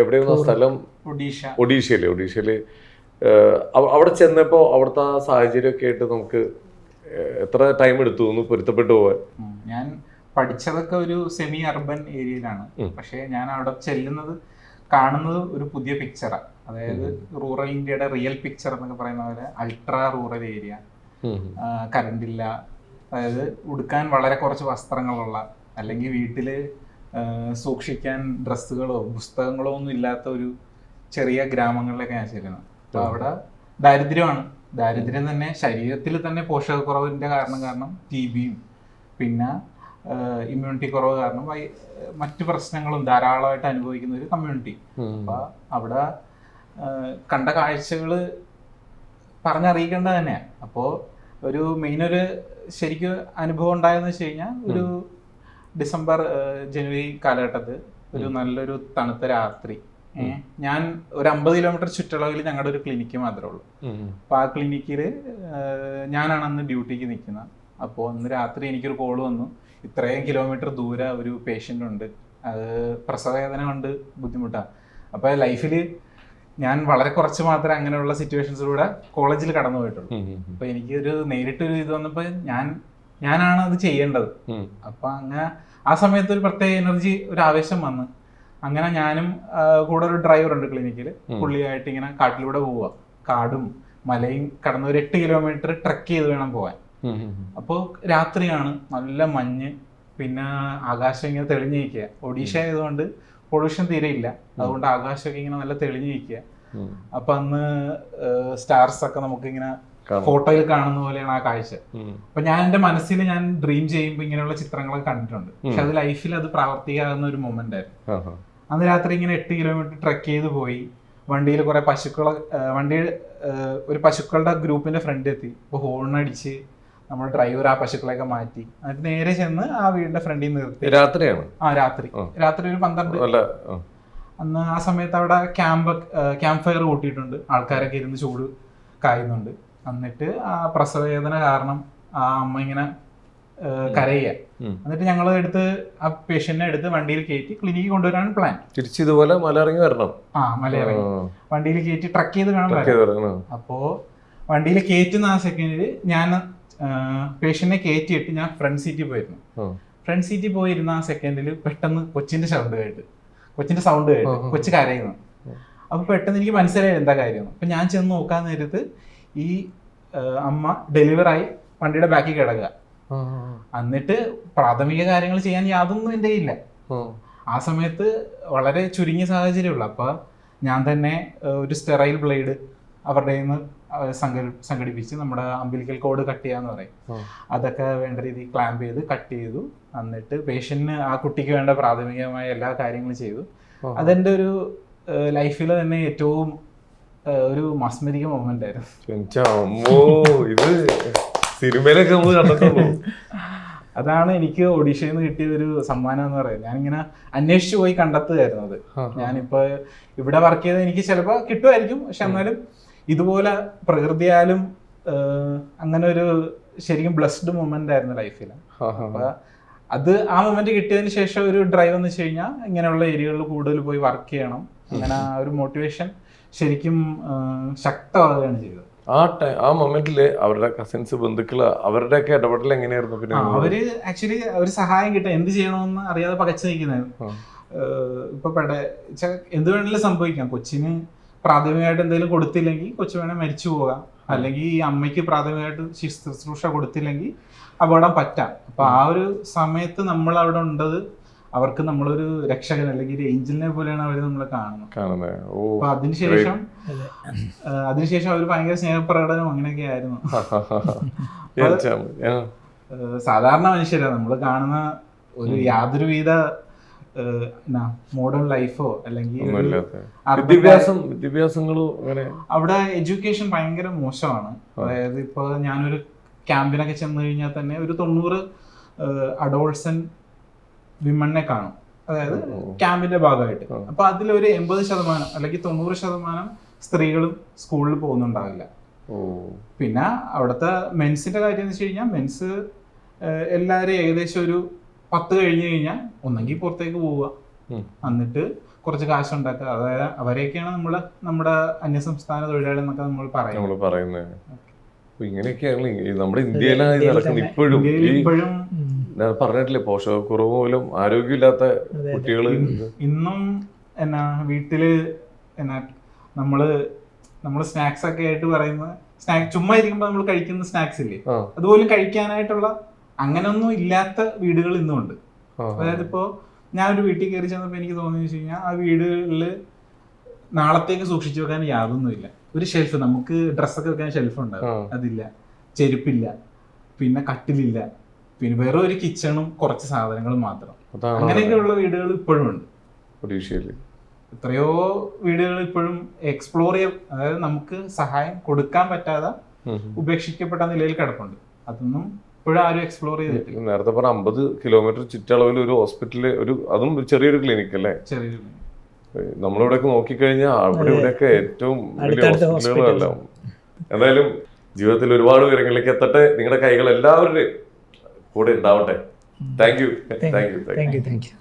എവിടെയാണ് സ്ഥലം? ഒഡീഷ. ഒഡീഷയിൽ ഒഡീഷയിൽ. അവിടെ ചെന്നപ്പോൾ അവിടുത്തെ ആ സാഹചര്യമൊക്കെ ആയിട്ട് നമുക്ക് എത്ര ടൈം എടുത്തു ഒന്ന് പൊരുത്തപ്പെട്ടു പോവാൻ? ഞാൻ പഠിച്ചതൊക്കെ ഒരു സെമി അർബൻ ഏരിയയിലാണ് പക്ഷെ ഞാൻ അവിടെ ചെല്ലുന്നത് കാണുന്നത് ഒരു പുതിയ പിക്ചറാണ് അതായത് റൂറൽ ഇന്ത്യയുടെ റിയൽ പിക്ചർ എന്നൊക്കെ പറയുന്ന പോലെ അൾട്രാ റൂറൽ ഏരിയ. കറണ്ട് ഇല്ല. അതായത് ഉടുക്കാൻ വളരെ കുറച്ച് വസ്ത്രങ്ങളുള്ള അല്ലെങ്കിൽ വീട്ടിൽ സൂക്ഷിക്കാൻ ഡ്രസ്സുകളോ പുസ്തകങ്ങളോ ഒന്നും ഇല്ലാത്ത ഒരു ചെറിയ ഗ്രാമങ്ങളിലൊക്കെ ഞാൻ ചെല്ലുന്നത്. അപ്പൊ അവിടെ ദാരിദ്ര്യമാണ്. ദാരിദ്ര്യം തന്നെ ശരീരത്തിൽ തന്നെ പോഷകക്കുറവിന്റെ കാരണം കാരണം ടി ബിയും പിന്നെ ഇമ്മ്യൂണിറ്റി കുറവ് കാരണം മറ്റു പ്രശ്നങ്ങളും ധാരാളമായിട്ട് അനുഭവിക്കുന്ന ഒരു കമ്മ്യൂണിറ്റി. അപ്പൊ അവിടെ കണ്ട കാഴ്ചകൾ പറഞ്ഞറിയിക്കേണ്ടത് തന്നെയാണ് അപ്പോൾ ഒരു മെയിൻ ഒരു ശരിക്കും അനുഭവം ഉണ്ടായെന്ന് വെച്ച് കഴിഞ്ഞാൽ ഒരു ഡിസംബർ ജനുവരി കാലഘട്ടത്തിൽ ഒരു നല്ലൊരു തണുത്ത രാത്രി. ഞാൻ ഒരു അമ്പത് കിലോമീറ്റർ ചുറ്റളവിൽ ഞങ്ങളുടെ ഒരു ക്ലിനിക്ക് മാത്രമേ ഉള്ളൂ. അപ്പൊ അപ്പോൾ ആ ക്ലിനിക്കിൽ ഞാനാണ് അന്ന് ഡ്യൂട്ടിക്ക് നിൽക്കുന്നത്. അപ്പോൾ ഇന്ന് രാത്രി എനിക്കൊരു കോൾ വന്നു. ഇത്രയും കിലോമീറ്റർ ദൂരെ ഒരു പേഷ്യന്റ് ഉണ്ട്. അത് പ്രസവവേദന കൊണ്ട് ബുദ്ധിമുട്ടാണ് അപ്പോൾ ലൈഫിൽ ഞാൻ വളരെ കുറച്ച് മാത്രമേ അങ്ങനെയുള്ള സിറ്റുവേഷൻസിലൂടെ കോളേജിൽ കടന്നു പോയിട്ടുള്ളൂ. അപ്പോൾ എനിക്കൊരു നേരിട്ടൊരു ഇത് വന്നപ്പോൾ ഞാൻ ഞാനാണ് അത് ചെയ്യേണ്ടത്. അപ്പം അങ്ങനെ ആ സമയത്ത് ഒരു പ്രത്യേക എനർജി ഒരു ആവേശം വന്ന്. അങ്ങനെ ഞാനും കൂടെ ഒരു ഡ്രൈവർ ഉണ്ട് ക്ലിനിക്കിൽ പുള്ളിയായിട്ട് ഇങ്ങനെ കാട്ടിലൂടെ പോവുക കാടും മലയും കടന്ന് ഒരു എട്ട് കിലോമീറ്റർ ട്രക്ക് ചെയ്ത് വേണം പോവാൻ. അപ്പോൾ രാത്രിയാണ് നല്ല മഞ്ഞ് പിന്നെ ആകാശം ഇങ്ങനെ തെളിഞ്ഞു നിൽക്കുക ഒഡീഷ ആയതുകൊണ്ട് പൊള്യൂഷൻ തീരെ ഇല്ല. അതുകൊണ്ട് ആകാശമൊക്കെ ഇങ്ങനെ നല്ല തെളിഞ്ഞു നിൽക്കുക അപ്പൊ അന്ന് സ്റ്റാർസ് ഒക്കെ നമുക്ക് ഇങ്ങനെ. ഫോട്ടോയിൽ കാണുന്ന പോലെയാണ് ആ കാഴ്ച. അപ്പൊ ഞാൻ എന്റെ മനസ്സിൽ ഞാൻ ഡ്രീം ചെയ്യുമ്പോൾ ഇങ്ങനെയുള്ള ചിത്രങ്ങളൊക്കെ കണ്ടിട്ടുണ്ട്. പക്ഷെ അത് ലൈഫിൽ അത് പ്രാവർത്തികമാകുന്ന ഒരു മൊമെന്റ് ആയിരുന്നു. അന്ന് രാത്രി ഇങ്ങനെ എട്ട് കിലോമീറ്റർ ട്രെക്ക് ചെയ്ത് പോയി. വണ്ടിയിൽ കുറെ പശുക്കളെ വണ്ടിയിൽ ഒരു പശുക്കളുടെ ഗ്രൂപ്പിന്റെ ഫ്രണ്ട് എത്തി. അപ്പോൾ ഹോണടിച്ച് നമ്മുടെ ഡ്രൈവർ ആ പശുക്കളെയൊക്കെ മാറ്റി. എന്നിട്ട് നേരെ ചെന്ന് ആ വീടിന്റെ ഫ്രണ്ടിൽ നിർത്തി. രാത്രിയാണ്? ആ രാത്രി. രാത്രി ഒരു പന്ത്രണ്ട് അന്ന് ആ സമയത്ത് അവിടെ ക്യാമ്പ് ക്യാമ്പ് ഫയർ കൂട്ടിയിട്ടുണ്ട്. ആൾക്കാരൊക്കെ ഇരുന്ന് ചൂട് കായുന്നുണ്ട്. എന്നിട്ട് ആ പ്രസവവേദന കാരണം ആ അമ്മ ഇങ്ങനെ കരയുക എന്നിട്ട് ഞങ്ങൾ എടുത്ത് ആ പേഷ്യന്റിനെ എടുത്ത് വണ്ടിയിൽ കയറ്റി ക്ലിനിക്കിൽ കൊണ്ടുവരാൻ പ്ലാൻ തിരിച്ച് ഇതുപോലെ മല ഇറങ്ങി വരണം. ആ മല ഇറങ്ങി വണ്ടിയിൽ കയറ്റി ട്രക്ക് ചെയ്ത് വേണം. അപ്പോ വണ്ടിയിൽ കയറ്റുന്ന ആ സെക്കൻഡിൽ ഞാൻ പേഷ്യന്റിനെ കയറ്റിയിട്ട് ഞാൻ ഫ്രണ്ട് സീറ്റിൽ പോയിരുന്നു. ഫ്രണ്ട് സീറ്റിൽ പോയിരുന്ന ആ സെക്കൻഡിൽ പെട്ടെന്ന് കൊച്ചിന്റെ സൗണ്ട് കേട്ട്. കൊച്ചിന്റെ സൗണ്ട് കേട്ട്. കൊച്ചു കരയുന്നു. അപ്പൊ പെട്ടെന്ന് എനിക്ക് മനസ്സിലായി എന്താ കാര്യം. അപ്പൊ ഞാൻ ചെന്ന് നോക്കാൻ നേരത്ത് ഈ അമ്മ ഡെലിവറായി വണ്ടിയുടെ ബാക്കിൽ കിടക്കുക. എന്നിട്ട് പ്രാഥമിക കാര്യങ്ങൾ ചെയ്യാൻ യാതൊന്നും എന്റെ ഇല്ല. ആ. ആ സമയത്ത് വളരെ ചുരുങ്ങിയ സാഹചര്യമുള്ളൂ അപ്പൊ ഞാൻ തന്നെ ഒരു സ്റ്റെറൈൽ ബ്ലേഡ് അവരുടെ നിന്ന് സംഘടിപ്പിച്ച് നമ്മുടെ അമ്പിലിക്കൽ കോഡ് കട്ട് ചെയ്യാന്ന് പറയും. അതൊക്കെ വേണ്ട രീതിയിൽ ക്ലാമ്പ് ചെയ്ത് കട്ട് ചെയ്തു. എന്നിട്ട് പേഷ്യന്റിന് ആ കുട്ടിക്ക് വേണ്ട പ്രാഥമികമായ എല്ലാ കാര്യങ്ങളും ചെയ്തു. അതെന്റെ ഒരു ലൈഫിൽ തന്നെ ഏറ്റവും ഒരു മസ്മരിക മൊമെന്റ് ആയിരുന്നു. ഇത് സിനിമയിലൊക്കെ നമ്മൾ കണ്ടിട്ടുള്ളൂ. അതാണ് എനിക്ക് ഒഡീഷയിൽ നിന്ന് കിട്ടിയ ഒരു സമ്മാനം എന്ന് പറയുന്നത്. ഞാനിങ്ങനെ അന്വേഷിച്ചു പോയി കണ്ടെത്തുകയായിരുന്നു അത്. ഞാനിപ്പോ ഇവിടെ വർക്ക് ചെയ്ത് എനിക്ക് ചിലപ്പോൾ കിട്ടുമായിരിക്കും. പക്ഷെ എന്നാലും ഇതുപോലെ പ്രകൃതിയാലും അങ്ങനെ ഒരു ശരിക്കും ബ്ലസ്ഡ് മൊമെന്റ് ആയിരുന്നു ലൈഫിൽ അത് ആ മൊമെന്റ് കിട്ടിയതിന് ശേഷം ഒരു ഡ്രൈവ് എന്ന് വെച്ച് കഴിഞ്ഞാൽ ഇങ്ങനെയുള്ള ഏരിയകളിൽ കൂടുതൽ പോയി വർക്ക് ചെയ്യണം. അങ്ങനെ ആ ഒരു മോട്ടിവേഷൻ ശരിക്കും ശക്തമാവുകയാണ് ചെയ്തത്. ആ ടൈം ആ മൊമെന്റിൽ അവരുടെ കസിൻസ് ബന്ധുക്കൾ അവരുടെയൊക്കെ ഇടപെടൽ എങ്ങനെയായിരുന്നു പിന്നെ അവർ ആക്ച്വലി ഒരു സഹായം കിട്ടാൻ എന്ത് ചെയ്യണമെന്ന് അറിയാതെ പകച്ചു നിൽക്കുന്നത്. ആ. ഇപ്പൊ പെട എന്ത് വേണമെങ്കിലും സംഭവിക്കാം. കൊച്ചിന് പ്രാഥമികമായിട്ട് എന്തെങ്കിലും കൊടുത്തില്ലെങ്കിൽ കൊച്ചു വേണേൽ മരിച്ചു പോകാം. അല്ലെങ്കിൽ ഈ അമ്മയ്ക്ക് പ്രാഥമികമായിട്ട് ശുശ്രൂ- ശുശ്രൂഷ കൊടുത്തില്ലെങ്കിൽ അപകടം പറ്റാം. അപ്പൊ ആ ഒരു സമയത്ത് നമ്മൾ അവിടെ ഉണ്ടത് അവർക്ക് നമ്മളൊരു രക്ഷകൻ അല്ലെങ്കിൽ ഒരു ഏഞ്ചലിനെ പോലെയാണ് അവർ നമ്മളെ കാണുന്നത്. കാണുന്നത്. ഓ അപ്പൊ അതിനുശേഷം അതിനുശേഷം അവർ ഭയങ്കര സ്നേഹപ്രകടനം അങ്ങനെയൊക്കെ ആയിരുന്നു. സാധാരണ മനുഷ്യരാണ് നമ്മൾ കാണുന്ന ഒരു യാതൊരുവിധ മോഡേൺ ലൈഫോ അല്ലെങ്കിൽ വിദ്യാഭ്യാസം വിദ്യാഭ്യാസങ്ങളോ അങ്ങനെ അവിടെ എഡ്യൂക്കേഷൻ ഭയങ്കര മോശമാണ്. അതായത് ഇപ്പൊ ഞാനൊരു ക്യാമ്പിനൊക്കെ ചെന്ന് കഴിഞ്ഞാൽ തന്നെ ഒരു തൊണ്ണൂറ് അഡോൾസൻ വിമണിനെ കാണും. അതായത് ക്യാമ്പിന്റെ ഭാഗമായിട്ട്. അപ്പൊ അതിലൊരു എൺപത് ശതമാനം അല്ലെങ്കിൽ തൊണ്ണൂറ് ശതമാനം സ്ത്രീകളും സ്കൂളിൽ പോകുന്നുണ്ടാവില്ല. പിന്നെ അവിടുത്തെ മെൻസിന്റെ കാര്യം എന്ന് വെച്ച് കഴിഞ്ഞാൽ മെൻസ് എല്ലാവരും ഏകദേശം ഒരു പത്ത് കഴിഞ്ഞു കഴിഞ്ഞാൽ ഒന്നെങ്കിൽ പുറത്തേക്ക് പോവുക. എന്നിട്ട് കുറച്ച് കാശ് ഉണ്ടാക്കുക അതായത് അവരെയൊക്കെയാണ് നമ്മൾ നമ്മുടെ അന്യസംസ്ഥാന തൊഴിലാളി എന്നൊക്കെ നമ്മൾ പറയുന്നത്. ഇങ്ങനെയൊക്കെയാണ് നമ്മുടെ ഇന്ത്യയിലാണ് നടക്കുന്നത് ഇപ്പോഴും ഇപ്പോഴും പറഞ്ഞിട്ടില്ലേ പോഷകക്കുറവ് പോലും ആരോഗ്യമില്ലാത്ത കുട്ടികൾ ഇന്നും എന്നാ വീട്ടിൽ എന്നാ നമ്മൾ നമ്മൾ സ്നാക്സ് ഒക്കെ ആയിട്ട് പറയുന്ന സ്നാക്സ് ചുമ്മാ ഇരിക്കുമ്പോൾ നമ്മൾ കഴിക്കുന്ന സ്നാക്സ് ഇല്ലേ അതുപോലും കഴിക്കാനായിട്ടുള്ള അങ്ങനൊന്നും ഇല്ലാത്ത വീടുകൾ ഇന്നും ഉണ്ട് അതായത് ഇപ്പോ ഞാൻ ഒരു വീട്ടിൽ കയറി ചെന്നപ്പോൾ എനിക്ക് തോന്നിയെന്ന് വെച്ച് കഴിഞ്ഞാൽ ആ വീടുകളിൽ നാളത്തേക്ക് സൂക്ഷിച്ചു വെക്കാൻ യാതൊന്നുമില്ല. ഒരു ഷെൽഫ് നമുക്ക് ഡ്രസ്സൊക്കെ വെക്കാൻ ഷെൽഫ് ഉണ്ടാവും അതില്ല. ചെരുപ്പില്ല. പിന്നെ കട്ടിലില്ല. പിന്നെ വേറെ ഒരു കിച്ചണും കുറച്ച് സാധനങ്ങളും മാത്രം. അങ്ങനെയൊക്കെയുള്ള വീടുകൾ ഇപ്പോഴും ഉണ്ട്. എത്രയോ വീടുകൾ ഇപ്പോഴും എക്സ്പ്ലോർ ചെയ്യാൻ അതായത് നമുക്ക് സഹായം കൊടുക്കാൻ പറ്റാതെ ഉപേക്ഷിക്കപ്പെട്ട നിലയിൽ കിടപ്പുണ്ട്. അതൊന്നും ഇപ്പോഴും ആരും എക്സ്പ്ലോർ ചെയ്തിട്ടില്ല. നേരത്തെ പറഞ്ഞ അമ്പത് കിലോമീറ്റർ ചുറ്റളവിൽ ഒരു ഹോസ്പിറ്റലിൽ ഒരു അതും ഒരു ചെറിയൊരു ക്ലിനിക് അല്ലേ? ചെറിയ നമ്മളിവിടെയൊക്കെ നോക്കിക്കഴിഞ്ഞാൽ അവിടെ ഇവിടെയൊക്കെ ഏറ്റവും വലിയ ഹോസ്പിറ്റലുകളല്ല എന്തായാലും ജീവിതത്തിൽ ഒരുപാട് ഉയരങ്ങളിലേക്ക് എത്തട്ടെ. നിങ്ങളുടെ കൈകൾ എല്ലാവരുടെയും കൂടെ ഉണ്ടാവട്ടെ. Thank you thank you thank you thank you